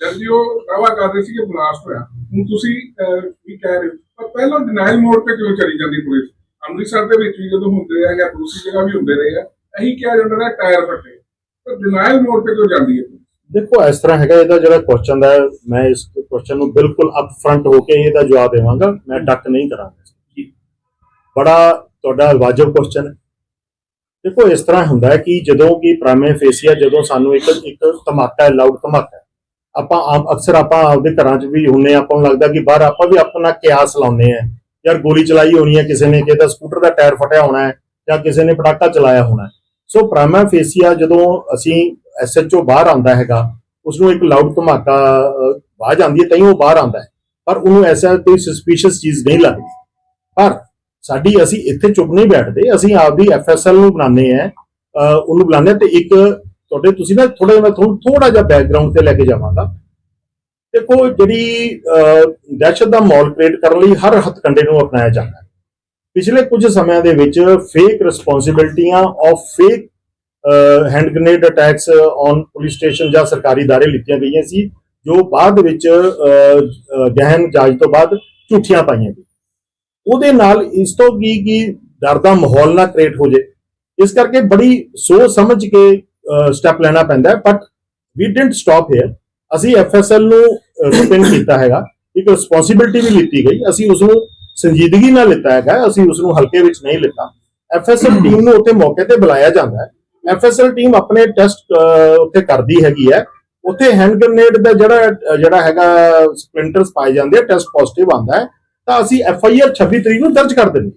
ਜਦ ਜੀ ਉਹ ਦਾਵਾ ਕਰ ਰਹੇ ਸੀ ਕਿ ਬਲਾਸਟ ਹੋਇਆ। ਹੁਣ ਤੁਸੀਂ ਅਹ, ਵੀ ਕਹਿ ਰਹੇ ਹੋ। ਪਰ ਪਹਿਲਾਂ ਡਿਨਾਈਲ ਮੋਡ ਤੇ ਕਿਉਂ ਚਲੀ ਜਾਂਦੀ ਪੁਲਿਸ ਅੰਮ੍ਰਿਤਸਰ ਦੇ ਵਿੱਚ ਵੀ ਜਦੋਂ ਹੁੰਦੇ ਆ ਜਾਂ ਦੂਸਰੀ ਜਗ੍ਹਾ ਵੀ ਹੁੰਦੇ ਰਹੇ ਆ ਇਹੀ ਕਿਹਾ ਜਾਂਦਾ ਹੈ ਟਾਇਰ ਫਟੇ। ਪਰ ਡਿਨਾਈਲ ਮੋਡ ਤੇ ਕਿਉਂ ਜਾਂਦੀ ਹੈ ਦੇਖੋ ਇਸ ਤਰ੍ਹਾਂ ਹੈਗਾ ਇਹਦਾ ਜਿਹੜਾ ਕੁਐਸਚਨ ਦਾ ਹੈ, ਮੈਂ ਇਸ ਕੁਐਸਚਨ ਨੂੰ ਬਿਲਕੁਲ ਅਪ ਫਰੰਟ ਹੋ ਕੇ ਇਹਦਾ ਜਵਾਬ ਦੇਵਾਂਗਾ। ਮੈਂ ਡੱਕ ਨਹੀਂ ਕਰਾਂਗਾ ਬੜਾ ਤੁਹਾਡਾ ਵਾਜਬ ਕੁਐਸਚਨ ਦੇਖੋ ਇਸ ਤਰ੍ਹਾਂ ਹੁੰਦਾ ਹੈ ਕਿ ਜਦੋਂ ਕਿ ਪ੍ਰਾਈਮੇ ਫੇਸੀਆ ਜਦੋਂ ਸਾਨੂੰ ਇੱਕ ਇੱਕ ਧਮਾਕਾ ਲਾਊਡ ਧਮਾਕਾ ਆਪਾਂ ਆਮ ਅਕਸਰ ਆਪਾਂ ਆਪਦੇ ਘਰਾਂ 'ਚ ਵੀ ਹੁੰਨੇ ਆਪਾਂ ਨੂੰ ਲੱਗਦਾ ਕਿ ਬਾਹਰ ਆਪਾਂ ਵੀ ਆਪਣਾ ਕਿਆਸ ਲਾਉਂਦੇ ਆ ਯਾਰ ਗੋਲੀ ਚਲਾਈ ਹੋਣੀ ਹੈ ਕਿਸੇ ਨੇ ਕਿਸੇ ਸਕੂਟਰ ਦਾ ਟਾਇਰ ਫਟਿਆ ਹੋਣਾ ਹੈ ਜਾਂ ਕਿਸੇ ਨੇ ਪਟਾਕਾ ਚਲਾਇਆ ਹੋਣਾ ਸੋ ਪ੍ਰਾਈਮਾ ਫੇਸੀਆ ਜਦੋਂ ਅਸੀਂ ਐਸਐਚਓ ਬਾਹਰ ਆਉਂਦਾ ਹੈਗਾ ਉਸ ਨੂੰ ਇੱਕ ਲਾਊਡ ਧਮਾਕਾ ਅਹ, ਆਉਂਦੀ ਹੈ ਤਾਂ ਹੀ ਉਹ ਬਾਹਰ ਆਉਂਦਾ ਹੈ। ਪਰ ਉਹਨੂੰ ਐਸਾ ਕੋਈ ਸਸਪੀਸ਼ੀਅਸ ਚੀਜ਼ ਨਹੀਂ ਲੱਗਦੀ। ਪਰ ਸਾਡੀ ਅਸੀਂ ਇੱਥੇ ਚੁੱਪ ਨਹੀਂ ਬੈਠਦੇ ਅਸੀਂ ਆਪਦੀ ਐਫਐਸਐਲ ਨੂੰ ਬਣਾਉਂਦੇ ਆ ਉਹਨੂੰ ਬੁਲਾਉਂਦੇ ਹਾਂ ਤੇ ਇੱਕ ਤੁਹਾਡੇ ਤੁਸੀਂ ਨਾ ਥੋੜਾ ਮੈਂ ਤੁਹਾਨੂੰ ਥੋੜਾ ਜਿਹਾ ਬੈਕਗ੍ਰਾਉਂਡ ਤੇ ਲੈ ਕੇ ਜਾਵਾਂਗਾ। ਦੇਖੋ ਜਿਹੜੀ ਦਹਿਸ਼ਤ ਦਾ ਮਾਹੌਲ ਕ੍ਰੀਏਟ ਕਰਨ ਲਈ ਹਰ ਹੱਥਕੰਡੇ ਨੂੰ ਅਪਣਾਇਆ ਜਾਂਦਾ ਹੈ। ਪਿਛਲੇ ਕੁਝ ਸਮਿਆਂ ਦੇ ਵਿੱਚ fake ਰਿਸਪੌਂਸਿਬਿਲਟੀਆਂ of fake hand grenade attacks on police station ਜਾਂ ਸਰਕਾਰੀ ਦਾਰੇ ਲਿੱਤੀਆਂ ਗਈਆਂ ਸੀ ਜੋ ਬਾਅਦ ਵਿੱਚ ਅਹ, ਗਹਿਨ ਜਾਂਚ ਤੋਂ ਬਾਅਦ ਝੂਠੀਆਂ ਪਾਈਆਂ ਗਈਆਂ। ਉਹਦੇ ਨਾਲ ਇਸ ਤੋਂ ਕੀ ਕੀ ਡਰ ਦਾ ਮਾਹੌਲ ਨਾ ਕ੍ਰੀਏਟ ਹੋ ਜੇ। ਇਸ ਕਰਕੇ ਬੜੀ ਸੋਚ ਸਮਝ ਕੇ ਸਟੈਪ ਲੈਣਾ ਪੈਂਦਾ but we didn't stop here ਅਸੀਂ ਐਫਐਸਐਲ ਨੂੰ ਸਪਿਨ ਕੀਤਾ ਹੈਗਾ। ਇੱਕ ਰਿਸਪੌਂਸਿਬਿਲਟੀ ਵੀ ਲਿੱਤੀ ਗਈ। ਅਸੀਂ ਉਸ ਨੂੰ ਸੰਜੀਦਗੀ ਨਾਲ ਲਿੱਤਾ ਹੈਗਾ। ਅਸੀਂ ਉਸ ਨੂੰ ਹਲਕੇ ਵਿੱਚ ਨਹੀਂ ਲਿੱਤਾ। ਐਫਐਸਐਲ ਟੀਮ ਨੂੰ ਉੱਥੇ ਮੌਕੇ ਤੇ ਬੁਲਾਇਆ ਜਾਂਦਾ ਹੈ। ਐਫਐਸਐਲ ਟੀਮ ਆਪਣੇ ਟੈਸਟ ਉੱਥੇ ਕਰਦੀ ਹੈਗੀ ਹੈ। ਉੱਥੇ ਹੈਂਡ ਗ੍ਰੇਨੇਡ ਦਾ ਜਿਹੜਾ ਜਿਹੜਾ ਹੈਗਾ ਸਪਲਿੰਟਰਸ ਪਾਏ ਜਾਂਦੇ ਆ ਟੈਸਟ ਪੋਜ਼ਿਟਿਵ ਆਉਂਦਾ ਹੈ। ਤਾਂ ਅਸੀਂ ਐਫਆਈਆਰ 26 ਤਰੀਕ ਨੂੰ ਦਰਜ ਕਰ ਦਿੰਦੇ।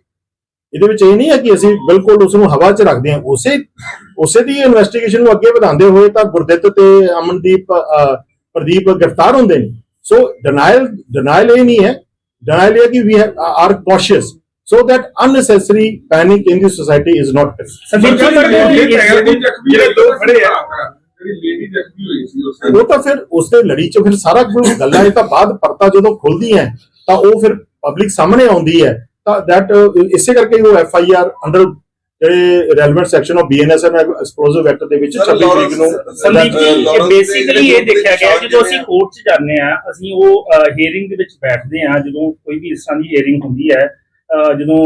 ਇਹਦੇ ਵਿੱਚ ਇਹ ਨਹੀਂ ਹੈ ਕਿ ਅਸੀਂ ਬਿਲਕੁਲ ਉਸ ਨੂੰ ਹਵਾ 'ਚ ਰੱਖਦੇ ਹਾਂ। ਉਸੇ ਉਸੇ ਦੀ ਇਨਵੈਸਟੀਗੇਸ਼ਨ ਨੂੰ ਅੱਗੇ ਵਧਾਉਂਦੇ ਹੋਏ ਤਾਂ ਗੁਰਦਿੱਤ ਤੇ ਅਮਨਦੀਪ ਪ੍ਰਦੀਪ ਗ੍ਰਿਫਤਾਰ ਹੁੰਦੇ ਨੇ। ਸੋ ਡਿਨਾਈਲ ਡਿਨਾਈਲ ਇਹ ਨਹੀਂ ਹੈ। ਡਿਨਾਈਲ ਇਹ ਕਿ we are cautious so that unnecessary panic in the society is not ਉਹ ਤਾਂ ਫਿਰ ਉਸ ਦੇ ਲੜੀ ਚ ਫਿਰ ਸਾਰਾ ਕੁਝ ਗੱਲਾਂ ਇਹ ਤਾਂ ਬਾਅਦ ਪਰਤਾ ਜਦੋਂ ਖੁੱਲਦੀਆਂ ਹੈ, ਤਾਂ ਉਹ ਫਿਰ ਪਬਲਿਕ ਸਾਹਮਣੇ ਆਉਂਦੀ ਹੈ ਤਾਂ ਦੈਟ ਇਸੇ ਕਰਕੇ ਉਹ ਐਫ ਆਈ ਆਰ ਅੰਡਰ ਜਿਹੜੇ relevant section of BNS and explosive act ਦੇ ਵਿੱਚ 26 ਤਰੀਕ ਨੂੰ ਸੰਦੀਪ ਜੀ ਇਹ ਬੇਸਿਕਲੀ ਇਹ ਦੇਖਿਆ ਗਿਆ ਜਦੋਂ ਅਸੀਂ। ਕੋਰਟ 'ਚ ਜਾਂਦੇ ਆ ਅਸੀਂ ਉਹ ਹੀਅਰਿੰਗ ਦੇ ਵਿੱਚ ਬੈਠਦੇ ਆ ਜਦੋਂ ਕੋਈ ਵੀ ਇਸ ਤਰ੍ਹਾਂ ਦੀ ਹੀਅਰਿੰਗ ਹੁੰਦੀ ਹੈ ਜਦੋਂ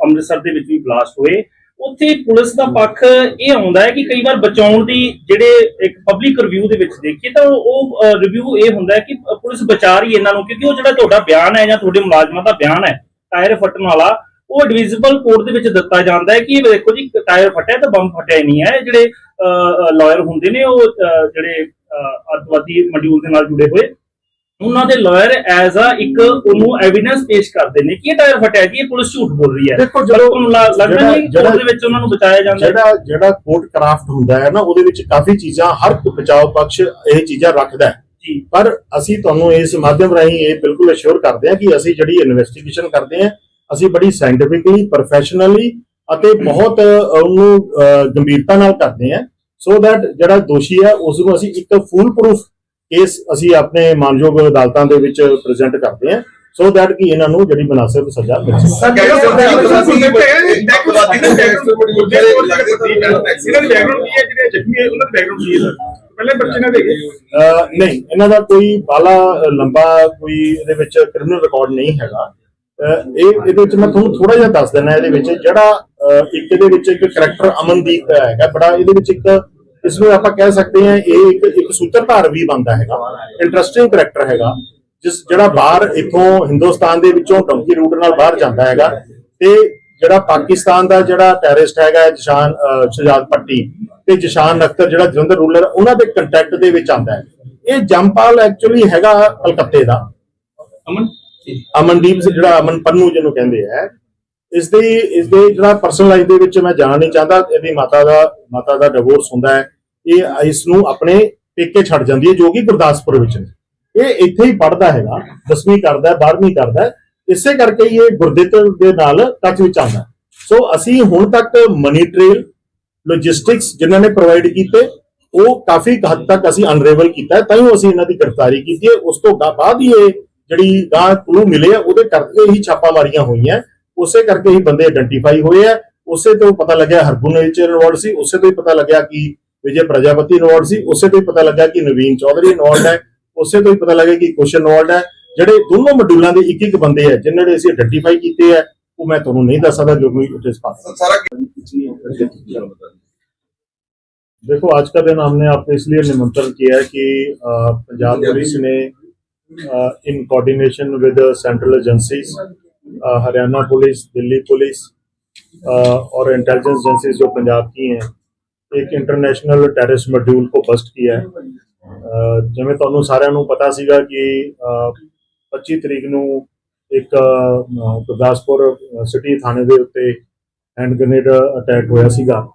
ਅੰਮ੍ਰਿਤਸਰ ਦੇ ਵਿੱਚ ਵੀ ਬਲਾਸਟ ਹੋਏ ਉੱਥੇ ਪੁਲਿਸ ਦਾ ਪੱਖ ਇਹ ਆਉਂਦਾ ਹੈ ਕਿ ਕਈ ਵਾਰ ਬਚਾਉਣ ਦੀ ਜਿਹੜੇ ਇੱਕ ਪਬਲਿਕ ਰਿਵਿਊ ਦੇ ਵਿੱਚ ਦੇਖੀਏ ਤਾਂ ਉਹ ਰਿਵਿਊ ਇਹ ਹੁੰਦਾ ਹੈ ਕਿ ਪੁਲਿਸ ਬਚਾ ਰਹੀ ਹੈ ਇਹਨਾਂ ਨੂੰ ਕਿਉਂਕਿ ਉਹ ਜਿਹੜਾ ਤੁਹਾਡਾ ਬਿਆਨ ਹੈ ਜਾਂ ਤੁਹਾਡੇ ਮੁਲਾਜ਼ਮਾਂ ਦਾ ਬਿਆਨ ਹੈ ਟਾਇਰ ਫਟਣ ਵਾਲਾ ਉਹ ਡਿਵੀਜ਼ਬਲ ਕੋਰਟ ਦੇ ਵਿੱਚ ਦਿੱਤਾ ਜਾਂਦਾ ਹੈ ਕਿ ਇਹ ਦੇਖੋ ਜੀ ਟਾਇਰ ਫਟਿਆ ਤਾਂ ਬੰਬ ਫਟਿਆ ਹੀ ਨਹੀਂ ਹੈ ਇਹ ਜਿਹੜੇ ਲਾਇਰ ਹੁੰਦੇ ਨੇ ਉਹ ਜਿਹੜੇ ਅ, ਅੱਤਵਾਦੀ ਮੋਡਿਊਲ ਦੇ ਨਾਲ ਜੁੜੇ ਹੋਏ ਉਹਨਾਂ ਦੇ ਲਾਇਰ ਐਜ਼ ਅ ਇੱਕ ਉਹਨੂੰ ਐਵੀਡੈਂਸ ਪੇਸ਼ ਕਰਦੇ ਨੇ ਕਿ ਇਹ ਟਾਇਰ ਫਟਿਆ ਜੀ ਇਹ ਪੁਲਿਸ ਝੂਠ ਬੋਲ ਰਹੀ ਹੈ। ਦੇਖੋ ਜਦੋਂ ਲੱਗਦਾ ਨਹੀਂ ਕੋਰਟ ਦੇ ਵਿੱਚ ਉਹਨਾਂ ਨੂੰ ਬਚਾਇਆ ਜਾਂਦਾ ਜਿਹੜਾ ਜਿਹੜਾ ਕੋਰਟ ਕਰਾਫਟ ਹੁੰਦਾ ਹੈ ਨਾ ਉਹਦੇ ਵਿੱਚ ਕਾਫੀ ਚੀਜ਼ਾਂ ਹਰ ਬਚਾਓ ਪਕਸ਼ ਇਹ ਚੀਜ਼ਾਂ ਰੱਖਦਾ ਹੈ। ਪਰ ਅਸੀਂ ਤੁਹਾਨੂੰ ਇਸ ਮਾਧਿਅਮ ਰਾਹੀਂ ਇਹ ਬਿਲਕੁਲ ਅਸ਼ੋਰ ਕਰਦੇ ਹਾਂ ਕਿ ਅਸੀਂ ਜਿਹੜੀ ਇਨਵੈਸਟੀਗੇਸ਼ਨ ਕਰਦੇ ਹਾਂ ਅਸੀਂ ਬੜੀ ਸਾਇੰਟੀਫਿਕਲੀ ਪ੍ਰੋਫੈਸ਼ਨਲੀ ਅਤੇ ਬਹੁਤ ਉਹਨੂੰ ਗੰਭੀਰਤਾ ਨਾਲ ਕਰਦੇ ਹਾਂ। ਸੋ ਦੈਟ ਜਿਹੜਾ ਦੋਸ਼ੀ ਹੈ ਉਸ ਨੂੰ ਅਸੀਂ ਇੱਕ ਫੂਲ ਪ੍ਰੂਫ ਕੇਸ ਅਸੀਂ ਆਪਣੇ ਮਾਨਯੋਗ ਅਦਾਲਤਾਂ ਦੇ ਵਿੱਚ ਪ੍ਰੈਜ਼ੈਂਟ ਕਰਦੇ ਹਾਂ। ਸੋ ਦੈਟ ਕਿ ਇਹਨਾਂ ਨੂੰ ਜਿਹੜੀ ਮੁਨਾਸਿਬ ਸਜ਼ਾ ਮਿਲ ਸਕੇ। ਸਰ ਕਹਿੰਦੇ ਦੇ ਦਾ ਨਹੀਂ ਇਹਨਾਂ ਦਾ ਕੋਈ ਬਾਲਾ ਲੰਬਾ ਕੋਈ ਇਹਦੇ ਵਿੱਚ ਕ੍ਰਿਮੀਨਲ ਰਿਕਾਰਡ ਨਹੀਂ ਹੈਗਾ। ਇਹ ਇਹਦੇ ਵਿੱਚ ਮੈਂ ਤੁਹਾਨੂੰ ਥੋੜਾ ਜਿਹਾ ਦੱਸ ਦਿੰਦਾ ਇਹਦੇ ਵਿੱਚ ਜਿਹੜਾ ਇੱਕ ਇਹਦੇ ਵਿੱਚ ਇੱਕ ਕਰੈਕਟਰ ਅਮਨਦੀਪ ਦਾ ਹੈਗਾ ਬੜਾ ਇਹਦੇ ਵਿੱਚ ਇੱਕ ਇਸ ਨੂੰ ਆਪਾਂ ਕਹਿ ਸਕਦੇ ਹਾਂ ਇਹ ਇੱਕ ਇੱਕ ਸੂਤਰਧਾਰ ਵੀ ਬਣਦਾ ਹੈਗਾ ਇੰਟਰਸਟਿੰਗ ਕਰੈਕਟਰ ਹੈਗਾ ਜਿਸ ਜਿਹੜਾ ਬਾਹਰ ਇਥੋਂ ਹਿੰਦੁਸਤਾਨ ਦੇ ਵਿੱਚੋਂ ਡੋਂਕੀ ਰੂਟ ਨਾਲ ਬਾਹਰ ਜਾਂਦਾ ਹੈਗਾ ਤੇ ਜਿਹੜਾ ਪਾਕਿਸਤਾਨ ਦਾ ਜਿਹੜਾ ਟੈਰਰਿਸਟ ਹੈਗਾ ਜਸ਼ਾਨ ਸ਼ਜਾਦ ਪੱਟੀ ਤੇ ਜਸ਼ਾਨ ਅਖਤਰ ਜਿਹੜਾ ਜਲੰਧਰ ਰੂਲਰ ਉਹਨਾਂ ਦੇ ਕੰਟੈਕਟ ਦੇ ਵਿੱਚ ਆਂਦਾ ਹੈ ਇਹ ਜੰਪਾਲ ਐਕਚੁਅਲੀ ਹੈਗਾ ਕਲਕੱਤੇ ਦਾ ਅਮਨ ਅਮਨਦੀਪ ਜਿਹੜਾ ਅਮਨ ਪੰਨੂ ਜਿਹਨੂੰ ਕਹਿੰਦੇ ਆ ਇਸ ਦੇ ਇਸ ਦੇ ਜਿਹੜਾ ਪਰਸਨਲ ਲਾਈਫ ਦੇ ਵਿੱਚ ਮੈਂ ਜਾਣਾ ਨਹੀਂ ਚਾਹੁੰਦਾ ਇਹਦੀ ਮਾਤਾ ਦਾ ਮਾਤਾ ਦਾ ਡਿਵੋਰਸ ਹੁੰਦਾ ਹੈ, ਇਹ ਇਸ ਨੂੰ ਆਪਣੇ ਪੇਕੇ ਛੱਡ ਜਾਂਦੀ ਹੈ, ਜੋ ਕਿ ਗੁਰਦਾਸਪੁਰ ਵਿੱਚ ਨੇ। ਇਹ ਇੱਥੇ ਹੀ ਪੜਦਾ ਹੈਗਾ 10ਵੀਂ ਕਰਦਾ ਹੈ 12ਵੀਂ ਕਰਦਾ ਇਸੇ ਕਰਕੇ ਹੀ ਇਹ ਗੁਰਦਿੱਤ ਦੇ ਨਾਲ ਟੱਚ ਵਿੱਚ ਆਉਂਦਾ ਸੋ ਅਸੀਂ ਹੁਣ ਤੱਕ ਮਨੀ ਟ੍ਰੇਲ ਲੌਜਿਸਟਿਕਸ ਜਿਨ੍ਹਾਂ ਨੇ ਪ੍ਰੋਵਾਈਡ ਕੀਤੇ, ਉਹ ਕਾਫੀ ਹੱਦ ਤੱਕ ਅਸੀਂ ਅਨਰੇਵਲ ਕੀਤਾ ਤਾਂ ਹੀ ਅਸੀਂ ਇਹਨਾਂ ਦੀ ਗ੍ਰਿਫਤਾਰੀ ਕੀਤੀ ਹੈ। ਉਸ ਤੋਂ ਗਾ- ਬਾਅਦ ਹੀ ਇਹ ਜਿਹੜੀ ਗਾਂ ਕਲੂ ਮਿਲੇ ਆ, ਉਹਦੇ ਕਰਕੇ ਹੀ ਛਾਪਾਮਾਰੀਆਂ ਹੋਈਆਂ। ਉਸੇ ਕਰਕੇ ਹੀ ਬੰਦੇ ਆਇਡੈਂਟੀਫਾਈ ਹੋਏ ਆ ਉਸੇ ਤੋਂ ਪਤਾ ਲੱਗਿਆ ਹਰਗੁਨ ਵਿੱਚ ਇਨਵੋਲਡ ਸੀ ਉਸੇ ਤੋਂ ਹੀ ਪਤਾ ਲੱਗਿਆ ਕਿ ਵਿਜੇ ਪ੍ਰਜਾਪਤੀ ਇਨਵੋਲਡ ਸੀ ਉਸੇ ਤੋਂ ਹੀ ਪਤਾ ਲੱਗਾ ਕਿ ਨਵੀਨ ਚੌਧਰੀ ਇਨਵੋਲਡ ਹੈ ਉਸੇ ਤੋਂ ਹੀ ਪਤਾ ਲੱਗਿਆ ਕਿ ਕੁਸ਼ ਇਨਵੋਲਡ ਹੈ ਜਿਹੜੇ ਦੋਨੋਂ ਮੋਡਿਊਲਾਂ ਦੇ ਇੱਕ ਇੱਕ ਬੰਦੇ ਆ ਜਿਨ੍ਹਾਂ ਨੇ ਅਸੀਂ ਆਇਡੈਂਟੀਫਾਈ ਕੀਤੇ ਆ ਉਹ ਮੈਂ ਤੁਹਾਨੂੰ ਨਹੀਂ ਦੱਸ ਸਕਦਾ ਕਿਉਂਕਿ ਇਟ ਇਜ਼ ਪਾਸ ਸਾਰਾ देखो आज का दिन हमने आपको इसलिए निमंत्रण किया है कि अ, पंजाब पुलिस ने in coordination with central agencies Haryana police Delhi police uh, और इंटेलिजेंस एजेंसीज जो पंजाब की हैं एक ਇੰਟਰਨੈਸ਼ਨਲ ਟੈਰਰਿਸਟ ਮੋਡਿਊਲ को ਬਸਟ ਕੀਤਾ ਹੈ ਅ, ਜਿਵੇਂ ਤੁਹਾਨੂੰ ਸਾਰਿਆਂ ਨੂੰ ਪਤਾ ਸੀਗਾ ਕਿ ਅ, 25 ਤਰੀਕ ਨੂੰ ਇੱਕ ਅ, ਗੁਰਦਾਸਪੁਰ ਸਿਟੀ ਥਾਣੇ ਦੇ ਉੱਤੇ ਹੈਂਡ ਗ੍ਰੇਨੇਡ ਅਟੈਕ ਹੋਇਆ ਸੀਗਾ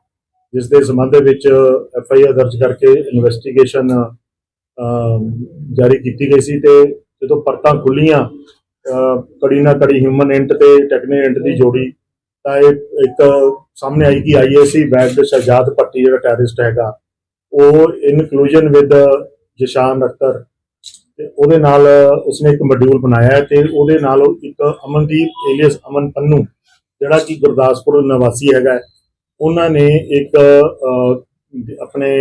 ਜਿਸ ਦੇ ਸੰਬੰਧ ਦੇ ਵਿੱਚ ਐਫ ਆਈ ਆਰ ਦਰਜ ਕਰਕੇ ਇਨਵੈਸਟੀਗੇਸ਼ਨ ਜਾਰੀ ਕੀਤੀ ਗਈ ਸੀ ਤੇ ਜਦੋਂ ਪਰਤਾਂ ਖੁੱਲੀਆਂ ਕੜੀ ਨਾ ਕੜੀ ਹਿਊਮਨ ਇੰਟ ਤੇ ਟੈਕਨੀ ਇੰਟ ਦੀ ਜੋੜੀ। ਤਾਂ ਇਹ ਇੱਕ ਸਾਹਮਣੇ ਆਈ ਕਿ ਆਈਏਸੀ ਬੈਗਡ ਸ਼ਹਜਾਦ ਪੱਟੀ ਜਿਹੜਾ ਟੈਰਰਿਸਟ ਹੈਗਾ, ਉਹ ਇਨਕਲੂਜਨ ਵਿਦ ਜਸ਼ਾਨ ਅਖਤਰ। ਤੇ ਉਹਦੇ ਨਾਲ ਉਸਨੇ ਇੱਕ ਮੋਡਿਊਲ ਬਣਾਇਆ ਹੈ ਤੇ ਉਹਦੇ ਨਾਲ ਇੱਕ ਅਮਨਦੀਪ ਏਲੀਅਸ ਅਮਨ ਪੰਨੂ, ਜਿਹੜਾ ਕਿ ਗੁਰਦਾਸਪੁਰ ਨਿਵਾਸੀ ਹੈਗਾ। ਉਹਨਾਂ ਨੇ ਇੱਕ ਆਪਣੇ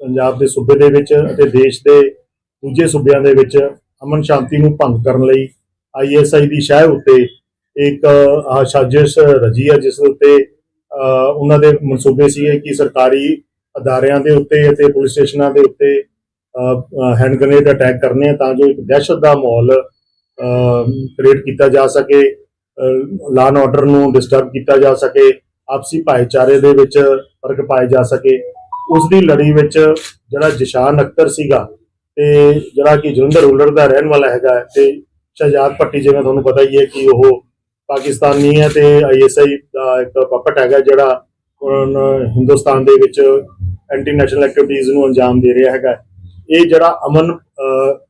ਪੰਜਾਬ ਦੇ ਸੂਬੇ ਦੇ ਵਿੱਚ ਅਤੇ ਦੇਸ਼ ਦੇ ਦੂਜੇ ਸੂਬਿਆਂ ਦੇ ਵਿੱਚ ਅਮਨ ਸ਼ਾਂਤੀ ਨੂੰ ਭੰਗ ਕਰਨ ਲਈ ਆਈਐਸਆਈ ਦੀ ਸ਼ਾਹ ਉੱਤੇ ਇੱਕ ਸਾਜ਼ਿਸ਼ ਰਜੀ ਹੈ, ਜਿਸ ਉੱਤੇ ਉਹਨਾਂ ਦੇ ਮਨਸੂਬੇ ਸੀਗੇ ਕਿ ਸਰਕਾਰੀ ਅਦਾਰਿਆਂ ਦੇ ਉੱਤੇ ਅਤੇ ਪੁਲਿਸ ਸਟੇਸ਼ਨਾਂ ਦੇ ਉੱਤੇ ਹੈਂਡ ਗ੍ਰੇਨੇਡ ਅਟੈਕ ਕਰਨੇ ਆ ਤਾਂ ਜੋ ਇੱਕ ਦਹਿਸ਼ਤ ਦਾ ਮਾਹੌਲ ਕ੍ਰੀਏਟ ਕੀਤਾ ਜਾ ਸਕੇ ਲਾਅ ਐਂਡ ਆਰਡਰ ਨੂੰ ਡਿਸਟਰਬ ਕੀਤਾ ਜਾ ਸਕੇ, ਆਪਸੀ ਭਾਈਚਾਰੇ ਦੇ ਵਿੱਚ ਫ਼ਰਕ ਪਾਏ ਜਾ ਸਕੇ। ਉਸ ਦੀ ਲੜੀ ਵਿੱਚ ਜਿਹੜਾ ਜਸ਼ਾਨ ਅਖਤਰ ਸੀਗਾ ਤੇ ਜਿਹੜਾ ਕਿ ਜਲੰਧਰ ਰੂਲਰ ਦਾ ਰਹਿਣ ਵਾਲਾ ਹੈਗਾ ਹੈ ਤੇ ਸ਼ਹਜਾਦ ਪੱਟੀ ਜਿਵੇਂ ਤੁਹਾਨੂੰ ਪਤਾ ਹੀ ਹੈ ਕਿ ਉਹ ਪਾਕਿਸਤਾਨੀ ਹੈ ਤੇ ਆਈਐਸਆਈ ਦਾ ਇੱਕ ਪਪਟ ਹੈਗਾ ਜਿਹੜਾ ਹਿੰਦੁਸਤਾਨ ਦੇ ਵਿੱਚ ਐਂਟੀ ਨੈਸ਼ਨਲ ਐਕਟੀਵਿਟੀਜ਼ ਨੂੰ ਅੰਜਾਮ ਦੇ ਰਿਹਾ ਹੈਗਾ। ਇਹ ਜਿਹੜਾ ਅਮਨ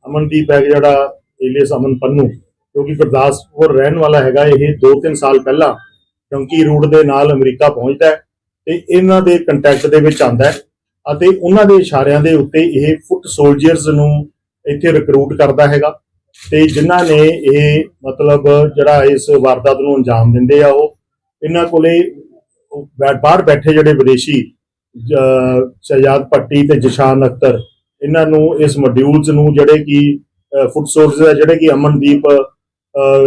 ਅਮਨਦੀਪ ਹੈ, ਜਿਹੜਾ ਏਲੀਅਸ ਅਮਨ ਪੰਨੂ, ਜੋ ਕਿ ਗੁਰਦਾਸਪੁਰ ਰਹਿਣ ਵਾਲਾ ਹੈਗਾ, ਇਹ 2-3 ਸਾਲ ਪਹਿਲਾਂ ਟੰਕੀ ਰੂਟ ਦੇ ਨਾਲ ਅਮਰੀਕਾ ਪਹੁੰਚਦਾ ਹੈ ਤੇ ਇਹਨਾਂ ਦੇ ਕੰਟੈਕਟ ਦੇ ਵਿੱਚ ਆਂਦਾ ਹੈ ਅਤੇ ਉਹਨਾਂ ਦੇ ਇਸ਼ਾਰਿਆਂ ਦੇ ਉੱਤੇ ਇਹ ਫੁੱਟ ਸੋਲਜਰਸ ਨੂੰ ਇੱਥੇ ਰਿਕਰੂਟ ਕਰਦਾ ਹੈਗਾ। ਤੇ ਜਿਨ੍ਹਾਂ ਨੇ ਇਹ ਮਤਲਬ ਜਿਹੜਾ ਇਸ ਵਾਰਦਾਤ ਨੂੰ ਅੰਜਾਮ ਦਿੰਦੇ ਆ ਉਹ, ਇਹਨਾਂ ਕੋਲੇ ਬਾਹਰ ਬੈਠੇ ਜਿਹੜੇ ਵਿਦੇਸ਼ੀ ਸ਼ਹਿਜਾਦ ਸ਼ਹਜਾਦ ਪੱਟੀ ਤੇ ਜਸ਼ਾਨ ਅਖਤਰ, ਇਹਨਾਂ ਨੂੰ ਇਸ ਮੋਡਿਊਲਸ ਨੂੰ ਜਿਹੜੇ ਕਿ ਫੁੱਟ ਸੋਲਜਰਸ ਹੈ ਜਿਹੜੇ ਕਿ ਅਮਨਦੀਪ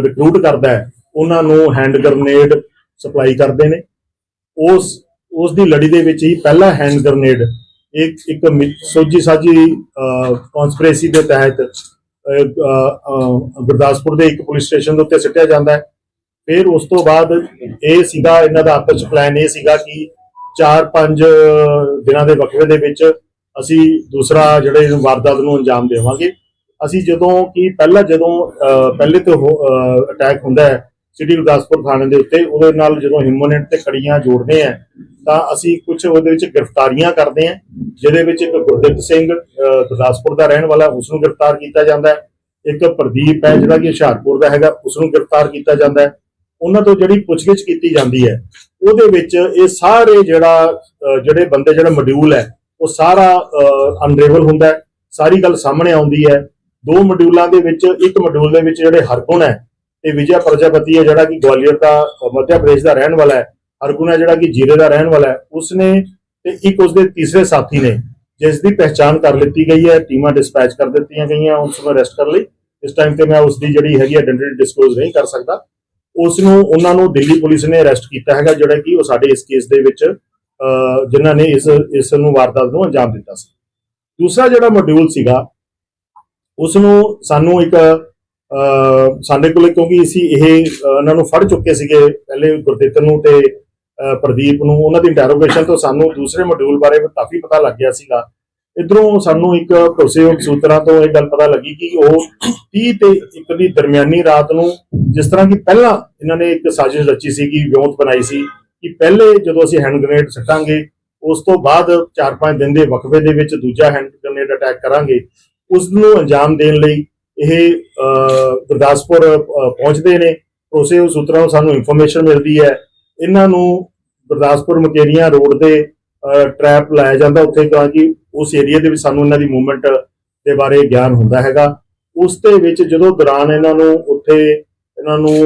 ਰਿਕਰੂਟ ਕਰਦਾ ਹੈ, ਉਹਨਾਂ ਨੂੰ ਹੈਂਡ ਗ੍ਰਨੇਡ ਸਪਲਾਈ ਕਰਦੇ ਨੇ। ਉਸ ਉਸ ਦੀ ਲੜੀ ਦੇ ਵਿੱਚ ਹੀ ਪਹਿਲਾ ਹੈਂਡ ਗ੍ਰਨੇਡ ਇੱਕ ਇੱਕ ਮਿ- ਸੋਝੀ ਸਾਜੀ ਕਨਸਪੀਰੇਸੀ ਦੇ ਤਹਿਤ ਗੁਰਦਾਸਪੁਰ ਦੇ ਇੱਕ ਪੁਲਿਸ ਸਟੇਸ਼ਨ ਦੇ ਉੱਤੇ ਸਿੱਟਿਆ ਜਾਂਦਾ ਹੈ। ਫਿਰ ਉਸ ਤੋਂ ਬਾਅਦ ਇਹ ਸੀਗਾ ਇਹਨਾਂ ਦਾ ਆਪਸ ਚ ਪਲਾਨ ਇਹ ਸੀਗਾ ਕਿ 4-5 ਦਿਨਾਂ ਦੇ ਵਕਫੇ ਦੇ ਵਿੱਚ ਅਸੀਂ ਦੂਸਰਾ ਜਿਹੜੇ ਵਾਰਦਾਤ ਨੂੰ ਅੰਜਾਮ ਦੇਵਾਂਗੇ। ਅਸੀਂ ਜਦੋਂ ਕਿ ਪਹਿਲਾਂ ਜਦੋਂ ਅਹ, ਪਹਿਲੇ ਤੋਂ ਅਟੈਕ ਹੁੰਦਾ ਹੈ ਸਿਟੀ ਗੁਰਦਾਸਪੁਰ ਥਾਣੇ ਦੇ ਉੱਤੇ ਉਹਦੇ ਨਾਲ ਜਦੋਂ ਹਿਊਮਨੈਂਟ ਤੇ ਖੜੀਆਂ ਜੋੜਦੇ ਆ ਤਾਂ ਅਸੀਂ ਕੁਝ ਉਹਦੇ ਵਿੱਚ ਗ੍ਰਿਫਤਾਰੀਆਂ ਕਰਦੇ ਹਾਂ ਜਿਹਦੇ ਵਿੱਚ ਇੱਕ ਗੁਰਦਿੱਤ ਸਿੰਘ ਗੁਰਦਾਸਪੁਰ ਦਾ ਰਹਿਣ ਵਾਲਾ ਉਸ ਨੂੰ ਗ੍ਰਿਫਤਾਰ ਕੀਤਾ ਜਾਂਦਾ ਹੈ। ਇੱਕ ਪ੍ਰਦੀਪ ਹੈ ਜਿਹੜਾ ਕਿ ਹੁਸ਼ਿਆਰਪੁਰ ਦਾ ਹੈਗਾ ਉਸ ਨੂੰ ਗ੍ਰਿਫਤਾਰ ਕੀਤਾ ਜਾਂਦਾ ਹੈ। ਉਹਨਾਂ ਤੋਂ ਜਿਹੜੀ ਪੁੱਛਗਿੱਛ ਕੀਤੀ ਜਾਂਦੀ ਹੈ ਉਹਦੇ ਵਿੱਚ ਇਹ ਸਾਰੇ ਜਿਹੜਾ ਜਿਹੜੇ ਬੰਦੇ ਜਿਹੜਾ ਮੋਡਿਊਲ ਹੈ ਉਹ ਸਾਰਾ ਅਨਰੇਵਲ ਹੁੰਦਾ ਹੈ। ਸਾਰੀ ਗੱਲ ਸਾਹਮਣੇ ਆਉਂਦੀ ਹੈ। ਦੋ ਮੋਡਿਊਲਾਂ ਦੇ ਵਿੱਚ ਇੱਕ ਮੋਡਿਊਲ ਦੇ ਵਿੱਚ ਜਿਹੜੇ ਹਰਗੁਣ ਹੈ ਤੇ ਵਿਜੇ ਪ੍ਰਜਾਪਤੀ ਹੈ ਜਿਹੜਾ ਕਿ ਗਵਾਲੀਅਰ ਦਾ ਅ, ਮੱਧ ਪ੍ਰਦੇਸ਼ ਦਾ ਰਹਿਣ ਵਾਲਾ ਹੈ। ਅਰਗੁਨ ਹੈ ਜਿਹੜਾ ਕਿ ਜੀਰੇ ਦਾ ਰਹਿਣ ਵਾਲਾ ਹੈ ਉਸਨੇ ਤੇ ਇੱਕ ਉਸਦੇ ਤੀਸਰੇ ਸਾਥੀ ਨੇ ਜਿਸ ਦੀ ਪਹਿਚਾਣ ਕਰ ਲਿੱਤੀ ਗਈ ਹੈ ਟੀਮਾਂ ਡਿਸਪੈਚ ਕਰ ਦਿੱਤੀਆਂ ਗਈਆਂ ਉਸ ਨੂੰ ਅਰੈਸਟ ਕਰਨ ਲਈ। ਇਸ ਟਾਈਮ ਤੇ ਮੈਂ ਉਸ ਦੀ ਜਿਹੜੀ ਹੈਗੀ ਆਇਡੈਂਟੀ ਡਿਸਕਲੋਜ਼ ਨਹੀਂ ਕਰ ਸਕਦਾ। ਉਸ ਨੂੰ ਉਹਨਾਂ ਨੂੰ ਦਿੱਲੀ ਪੁਲਿਸ ਨੇ ਅਰੈਸਟ ਕੀਤਾ ਹੈਗਾ ਜਿਹੜਾ ਕਿ ਉਹ ਸਾਡੇ ਇਸ ਕੇਸ ਦੇ ਵਿੱਚ ਅ, ਜਿਨ੍ਹਾਂ ਨੇ ਇਸ ਇਸ ਨੂੰ ਵਾਰਦਾਤ ਨੂੰ ਅੰਜਾਮ ਦਿੱਤਾ ਸੀ। ਦੂਸਰਾ ਜਿਹੜਾ ਮੋਡਿਊਲ ਸੀਗਾ ਉਸ ਨੂੰ ਸਾਨੂੰ ਇੱਕ ਅ, ਸਾਡੇ ਕੋਲੇ ਕਿਉਂਕਿ ਅਸੀਂ ਇਹ ਅ, ਨੂੰ ਫੜ ਚੁੱਕੇ ਸੀਗੇ ਪਹਿਲੇ ਗੁਰਦਿੱਤ ਨੂੰ ਤੇ ਪ੍ਰਦੀਪ ਨੂੰ, ਉਹਨਾਂ ਦੀ ਇੰਟਰੋਗੇਸ਼ਨ ਤੋਂ ਸਾਨੂੰ ਦੂਸਰੇ ਮੋਡਿਊਲ ਬਾਰੇ ਕਾਫੀ ਪਤਾ ਲੱਗ ਗਿਆ ਸੀਗਾ। ਇਧਰੋਂ ਸਾਨੂੰ ਇੱਕ ਭਰੋਸੇਯੋਗ ਸੂਤਰਾਂ ਤੋਂ ਇਹ ਗੱਲ ਪਤਾ ਲੱਗੀ ਕਿ ਉਹ 30 ਤੇ ਇੱਕ ਦੀ ਦਰਮਿਆਨੀ ਰਾਤ ਨੂੰ ਜਿਸ ਤਰ੍ਹਾਂ ਕਿ ਪਹਿਲਾਂ ਇਹਨਾਂ ਨੇ ਇੱਕ ਸਾਜ਼ਿਸ਼ ਰਚੀ ਸੀ ਕਿ ਵਿਉਂਤ ਬਣਾਈ ਸੀ ਕਿ ਪਹਿਲੇ ਜਦੋਂ ਅਸੀਂ ਹੈਂਡ ਗ੍ਰੇਨੇਡ ਸੱਟਾਂਗੇ, ਉਸ ਤੋਂ ਬਾਅਦ 4-5 ਦਿਨ ਦੇ ਵਕਫੇ ਦੇ ਵਿੱਚ ਦੂਜਾ ਹੈਂਡ ਗ੍ਰੇਨੇਡ ਅਟੈਕ ਕਰਾਂਗੇ। ਉਸ ਨੂੰ ਅੰਜਾਮ ਦੇਣ ਲਈ ਇਹ ਗੁਰਦਾਸਪੁਰ ਪਹੁੰਚਦੇ ਨੇ। ਭਰੋਸੇਯੋਗ ਸੂਤਰਾਂ ਤੋਂ ਸਾਨੂੰ ਇਨਫੋਰਮੇਸ਼ਨ ਮਿਲਦੀ ਹੈ। ਇਹਨਾਂ ਨੂੰ ਗੁਰਦਾਸਪੁਰ ਮਕੇਰੀਆਂ ਰੋਡ ਦੇ ਟ੍ਰੈਪ ਲਾਇਆ ਜਾਂਦਾ। ਉੱਥੇ ਤਾਂ ਕਿ ਉਸ ਏਰੀਆ ਦੇ ਵਿੱਚ ਸਾਨੂੰ ਇਹਨਾਂ ਦੀ ਮੂਵਮੈਂਟ ਦੇ ਬਾਰੇ ਗਿਆਨ ਹੁੰਦਾ ਹੈਗਾ। ਉਸ ਦੇ ਵਿੱਚ ਜਦੋਂ ਦੌਰਾਨ ਇਹਨਾਂ ਨੂੰ ਉੱਥੇ ਇਹਨਾਂ ਨੂੰ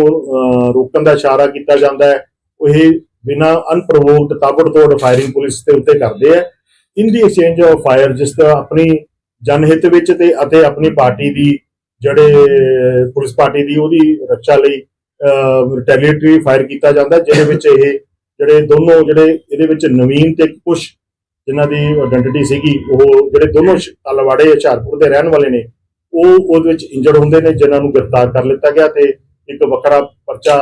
ਰੋਕਣ ਦਾ ਇਸ਼ਾਰਾ ਕੀਤਾ ਜਾਂਦਾ ਹੈ, ਉਹ ਇਹ ਬਿਨਾ ਅਨਪ੍ਰੋਵੋਕਡ ਤਾਬੜਤੋੜ ਫਾਇਰਿੰਗ ਪੁਲਿਸ ਦੇ ਉੱਤੇ ਕਰਦੇ ਆ in the exchange of fire ਜਿਸ ਤਰ੍ਹਾਂ ਆਪਣੀ ਜਨਹਿਤ ਵਿੱਚ ਤੇ ਅਤੇ ਆਪਣੀ ਪਾਰਟੀ ਦੀ, ਜਿਹੜੇ ਪੁਲਿਸ ਪਾਰਟੀ ਦੀ ਉਹਦੀ ਰੱਖਿਆ ਲਈ ਰਿਟੈਲੀਏਟਰੀ ਫਾਇਰ ਕੀਤਾ ਜਾਂਦਾ, ਜਿਹਦੇ ਵਿੱਚ ਇਹ ਜਿਹੜੇ ਦੋਨੋਂ ਜਿਹੜੇ ਇਹਦੇ ਵਿੱਚ ਨਵੀਨ ਤੇ ਕੁਸ਼ ਜਿਨ੍ਹਾਂ ਦੀ ਆਇਡੈਂਟੀਟੀ ਸੀਗੀ, ਉਹ ਜਿਹੜੇ ਦੋਨੋਂ ਤਲਵਾੜੇ ਹੁਸ਼ਿਆਰਪੁਰ ਦੇ ਰਹਿਣ ਵਾਲੇ ਨੇ, ਉਹ ਉਹਦੇ ਵਿੱਚ ਇੰਜਰਡ ਹੁੰਦੇ ਨੇ, ਜਿਨ੍ਹਾਂ ਨੂੰ ਗ੍ਰਿਫਤਾਰ ਕਰ ਲਿੱਤਾ ਗਿਆ ਤੇ ਇੱਕ ਵੱਖਰਾ ਪਰਚਾ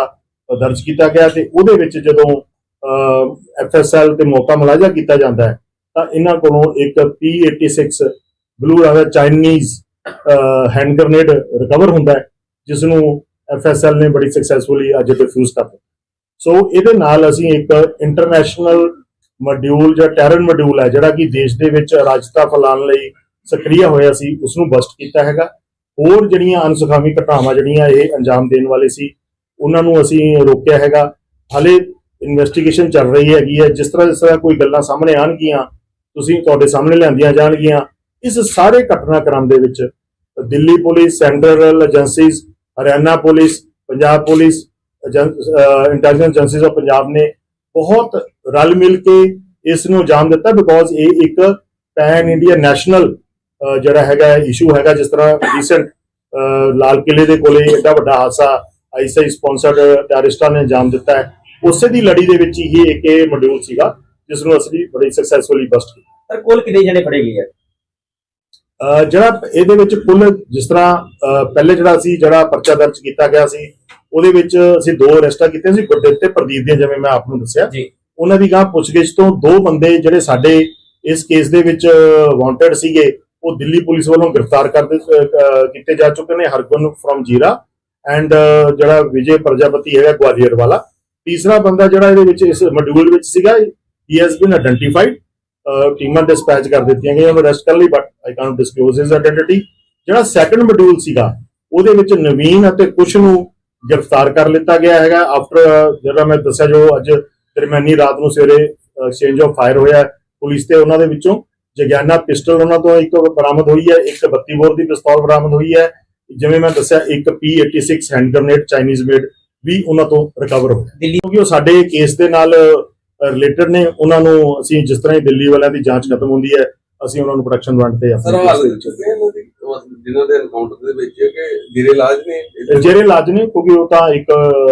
ਦਰਜ ਕੀਤਾ ਗਿਆ ਤੇ ਉਹਦੇ ਵਿੱਚ ਜਦੋਂ ਐਫਐਸਐਲ ਤੇ ਮੌਕਾ ਮੁਲਾਜ਼ਾ ਕੀਤਾ ਜਾਂਦਾ ਹੈ, ਤਾਂ ਇਹਨਾਂ ਕੋਲੋਂ ਇੱਕ P86 ਬਲੂ ਰੰਗ ਚਾਈਨੀਜ਼ ਹੈਂਡ ਗ੍ਰੇਨੇਡ ਰਿਕਵਰ ਹੁੰਦਾ ਹੈ ਜਿਸ ਨੂੰ ਐਫਐਸਐਲ ਨੇ ਬੜੀ ਸਕਸੈਸਫੁਲੀ ਅੱਜ ਡਿਫਿਊਜ਼ ਕਰ ਸੋ ਇਹਦੇ ਨਾਲ ਅਸੀਂ ਇੱਕ ਇੰਟਰਨੈਸ਼ਨਲ ਮੋਡਿਊਲ ਜਾਂ ਟੈਰਨ ਮੋਡਿਊਲ ਹੈ, ਜਿਹੜਾ ਕਿ ਦੇਸ਼ ਦੇ ਵਿੱਚ ਰਾਜਤਾ ਫੈਲਾਉਣ ਲਈ ਸਕਰੀਆ ਹੋਇਆ ਸੀ ਉਸ ਨੂੰ ਬਸਟ ਕੀਤਾ ਹੈਗਾ। ਹੋਰ ਜਿਹੜੀਆਂ ਅਨਸੁਖਾਵੀ ਘਟਨਾਵਾਂ ਜਿਹੜੀਆਂ ਇਹ ਅੰਜਾਮ ਦੇਣ ਵਾਲੇ ਸੀ, ਉਹਨਾਂ ਨੂੰ ਅਸੀਂ ਰੋਕਿਆ ਹੈਗਾ। ਹਲੇ ਇਨਵੈਸਟੀਗੇਸ਼ਨ ਚੱਲ ਰਹੀ ਹੈਗੀ ਹੈ। ਜਿਸ ਤਰ੍ਹਾਂ ਜਿਸ ਤਰ੍ਹਾਂ ਕੋਈ ਗੱਲਾਂ ਸਾਹਮਣੇ ਆਣਗੀਆਂ ਤੁਸੀਂ ਤੁਹਾਡੇ ਸਾਹਮਣੇ ਲਿਆਂਦੀਆਂ ਜਾਣਗੀਆਂ। ਇਸ ਸਾਰੇ ਘਟਨਾਕ੍ਰਮ ਦੇ ਵਿੱਚ Delhi police, central agencies Haryana police, Punjab police intelligence agencies of Punjab ਨੇ ਬਹੁਤ ਰਲ ਮਿਲ ਕੇ ਇਸ ਨੂੰ ਅੰਜਾਮ ਦਿੱਤਾ ਬਿਕੋਜ਼ ਇਹ ਇੱਕ ਪੈਨ ਇੰਡੀਆ ਨੈਸ਼ਨਲ ਜਿਹੜਾ ਹੈਗਾ ਇਸ਼ੂ ਹੈਗਾ, ਜਿਸ ਤਰ੍ਹਾਂ ਰੀਸੈਂਟ ਲਾਲ ਕਿਲੇ ਦੇ ਕੋਲੇ ਏਡਾ ਵੱਡਾ ਹਾਦਸਾ ਆਈਸੀਆਈ ਸਪਾਂਸਰਡ ਟੈਰਰਿਸਟਾਂ ਨੇ ਅੰਜਾਮ ਦਿੱਤਾ ਹੈ। ਉਸੇ ਦੀ ਲੜੀ ਦੇ ਵਿੱਚ ਹੀ ਇੱਕ ਇਹ ਮੋਡਿਊਲ ਸੀਗਾ ਜਿਸ ਨੂੰ ਅਸੀਂ ਬੜੀ ਸਕਸੈਸਫੁਲੀ ਬਸਟ ਕੀਤਾ। ਸਰ ਕੁੱਲ ਕਿੰਨੇ ਜਣੇ ਫੜੇ ਗਏ ਆ? ਜਿਹੜਾ ਇਹਦੇ ਵਿੱਚ ਕੁੱਲ ਜਿਸ ਤਰ੍ਹਾਂ ਪਹਿਲੇ ਜਿਹੜਾ ਸੀ ਜਿਹੜਾ ਪਰਚਾ ਦਰਜ ਕੀਤਾ ਗਿਆ ਸੀ ਉਹਦੇ ਵਿੱਚ ਅਸੀਂ ਦੋ ਅਰੈਸਟਾਂ ਕੀਤੀਆਂ ਸੀ ਗੁਰਦੇਵ ਤੇ ਪ੍ਰਦੀਪ ਦੀਆਂ ਜਿਵੇਂ ਮੈਂ ਆਪ ਨੂੰ ਦੱਸਿਆ। ਜੀ। ਉਹਨਾਂ ਦੀ ਗਾਂ ਪੁੱਛਗਿੱਛ ਤੋਂ ਦੋ ਬੰਦੇ ਜਿਹੜੇ ਸਾਡੇ ਇਸ ਕੇਸ ਦੇ ਵਿੱਚ ਵਾਂਟਡ ਸੀਗੇ ਉਹ ਦਿੱਲੀ ਪੁਲਿਸ ਵੱਲੋਂ ਗ੍ਰਿਫਤਾਰ ਕਰ ਕੀਤੇ ਜਾ ਚੁੱਕੇ ਨੇ ਹਰਗੁਨ ਫਰੋਮ ਜੀਰਾ ਐਂਡ ਜਿਹੜਾ ਵਿਜੇ ਪ੍ਰਜਾਪਤੀ ਹੈਗਾ ਗਵਾਲੀਅਰ ਵਾਲਾ। ਤੀਸਰਾ ਬੰਦਾ ਜਿਹੜਾ ਇਹਦੇ ਵਿੱਚ ਇਸ ਮੋਡਿਊਲ ਵਿੱਚ ਸੀਗਾ ਹੀ ਹੈਜ਼ ਬੀਨ ਆਇਡੈਂਟੀਫਾਈਡ ਟੀਮਾਂ ਡਿਸਪੈਚ ਕਰ ਦਿੱਤੀਆਂ ਗਈਆਂ ਅਰੈਸਟ ਕਰਨ ਲਈ but I can't disclose his identity ਜਿਹੜਾ ਸੈਕੰਡ ਮੋਡਿਊਲ ਸੀਗਾ ਉਹਦੇ ਵਿੱਚ ਨਵੀਨ ਅਤੇ ਕੁਸ਼ ਨੂੰ ਗ੍ਰਿਫਤਾਰ ਕਰ ਲਿੱਤਾ ਗਿਆ ਹੈਗਾ। ਆਫਟਰ ਜਿਹੜਾ ਮੈਂ ਦੱਸਿਆ ਜੋ ਅੱਜ ਦਰਮਿਆਨੀ ਰਾਤ ਨੂੰ ਸਵੇਰੇ ਐਕਸਚੇਂਜ ਆਫ ਫਾਇਰ ਹੋਇਆ ਪੁਲਿਸ ਤੇ ਉਹਨਾਂ ਦੇ ਵਿੱਚੋਂ ਜਗਿਆਨਾ ਪਿਸਟਲ ਉਹਨਾਂ ਤੋਂ ਇੱਕ ਬਰਾਮਦ ਹੋਈ ਹੈ ਇੱਕ 32 ਬੋਰ ਦੀ ਪਿਸਤੌਲ ਬਰਾਮਦ ਹੋਈ ਹੈ। ਜਿਵੇਂ ਮੈਂ ਦੱਸਿਆ ਇੱਕ P86 hand grenade Chinese made ਵੀ ਉਹਨਾਂ ਤੋਂ ਰਿਕਵਰ ਹੋਇਆ ਦਿੱਲੀ ਕਿਉਂਕਿ ਉਹ ਸਾਡੇ ਕੇਸ ਦੇ ਨਾਲ ਰਿਲੇਟਡ ਨੇ ਉਹਨਾਂ ਨੂੰ ਅਸੀਂ ਜਿਸ ਤਰ੍ਹਾਂ ਹੀ ਦਿੱਲੀ ਵਾਲਿਆਂ ਦੀ ਜਾਂਚ ਖਤਮ ਹੁੰਦੀ ਹੈ ਅਸੀਂ ਉਹਨਾਂ ਨੂੰ ਪ੍ਰੋਡਕਸ਼ਨ ਵਾਰੰਟ ਤੇ ਸਰ ਹਾਲ ਦੇ ਵਿੱਚ ਚੁੱਕੇ ਇਹਨਾਂ ਦੀ ਮਤਲਬ ਜਿਨ੍ਹਾਂ ਦੇ ਐਨਕਾਊਂਟਰ ਦੇ ਵਿੱਚ ਕਿ ਜਿਹੜੇ ਇਲਾਜ ਨੇ ਜਿਹੜੇ ਇਲਾਜ ਨੇ ਕਿਉਂਕਿ ਉਹ ਤਾਂ ਇੱਕ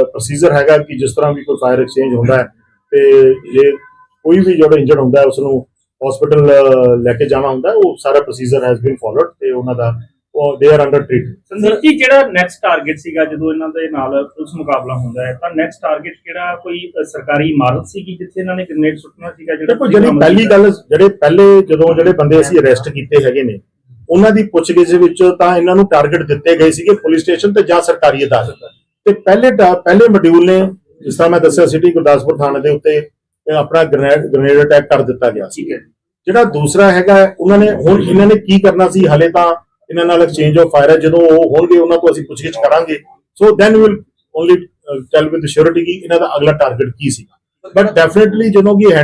ਪ੍ਰੋਸੀਜਰ ਹੈਗਾ ਕਿ ਜਿਸ ਤਰ੍ਹਾਂ ਵੀ ਕੋਈ ਫਾਇਰ ਐਕਸਚੇਂਜ ਹੁੰਦਾ ਹੈ ਤੇ ਜੇ ਕੋਈ ਵੀ ਜਿਹੜਾ ਇੰਜਰਡ ਹੁੰਦਾ ਹੈ ਉਸ ਨੂੰ ਹਸਪੀਟਲ ਲੈ ਕੇ ਜਾਣਾ ਹੁੰਦਾ ਉਹ ਸਾਰਾ ਪ੍ਰੋਸੀਜਰ ਹੈਜ਼ ਬੀਨ ਫਾਲੋਡ ਤੇ ਉਹਨਾਂ ਦਾ ਦੇ are under treatment Sandeep ji ਜਿਹੜਾ ਨੈਕਸਟ ਟਾਰਗੇਟ ਸੀਗਾ ਜਦੋਂ ਇਹਨਾਂ ਦੇ ਨਾਲ ਪੁਲਿਸ ਮੁਕਾਬਲਾ ਹੁੰਦਾ ਹੈ? ਤਾਂ ਨੈਕਸਟ ਟਾਰਗੇਟ ਕਿਹੜਾ ਕੋਈ ਸਰਕਾਰੀ ਇਮਾਰਤ ਸੀਗੀ ਜਿੱਥੇ ਇਹਨਾਂ ਨੇ ਗ੍ਰੇਨੇਡ ਸੁੱਟਣਾ ਸੀਗਾ ਜਿਹੜਾ ਦੇਖੋ ਜਿਹੜੀ ਪਹਿਲੀ ਗੱਲ ਜਿਹੜੇ ਪਹਿਲੇ ਜਦੋਂ ਜਿਹੜੇ ਬੰਦੇ ਅਸੀਂ ਅਰੈਸਟ ਕੀਤੇ ਹੈਗੇ ਨੇ ਉਹਨਾਂ ਦੀ ਪੁੱਛਗਿੱਛ ਵਿੱਚ ਤਾਂ ਇਹਨਾਂ ਨੂੰ ਟਾਰਗੇਟ ਦਿੱਤੇ ਗਏ ਸੀਗੇ ਪੁਲਿਸ ਸਟੇਸ਼ਨ ਤੇ ਜਾਂ ਸਰਕਾਰੀ ਅਦਾਲਤ ਤੇ। ਪਹਿਲੇ ਪਹਿਲੇ ਮੋਡਿਊਲ ਨੇ ਜਿਸ ਤਰ੍ਹਾਂ ਮੈਂ ਦੱਸਿਆ ਸਿਟੀ ਗੁਰਦਾਸਪੁਰ ਥਾਣੇ ਦੇ ਉੱਤੇ ਆਪਣਾ ਗ੍ਰੇਨੇਡ ਗ੍ਰੇਨੇਡ ਅਟੈਕ ਕਰ ਦਿੱਤਾ ਗਿਆ ਸੀ। ਜਿਹੜਾ ਦੂਸਰਾ ਹੈਗਾ ਉਹਨਾਂ ਨੇ ਹੁਣ ਇਹਨਾਂ ਨੇ ਕੀ ਕਰਨਾ ਸੀ ਹਲੇ ਤਾਂ ਇਹਨਾਂ ਨਾਲ ਐਕਸਚੇਂਜ ਆਫ ਫਾਇਰ ਹੈ। ਜਦੋਂ ਉਹ ਹੋਣਗੇ, ਉਹਨਾਂ ਤੋਂ ਅਸੀਂ ਪੁੱਛਗਿੱਛ ਕਰਾਂਗੇ। So then will only tell with surety ਕਿ ਇਹਨਾਂ ਦਾ ਅਗਲਾ ਟਾਰਗੇਟ ਕੀ ਸੀ ਬਟ ਡੈਫੀਨਿਟਲੀ ਜਦੋਂ ਕਿ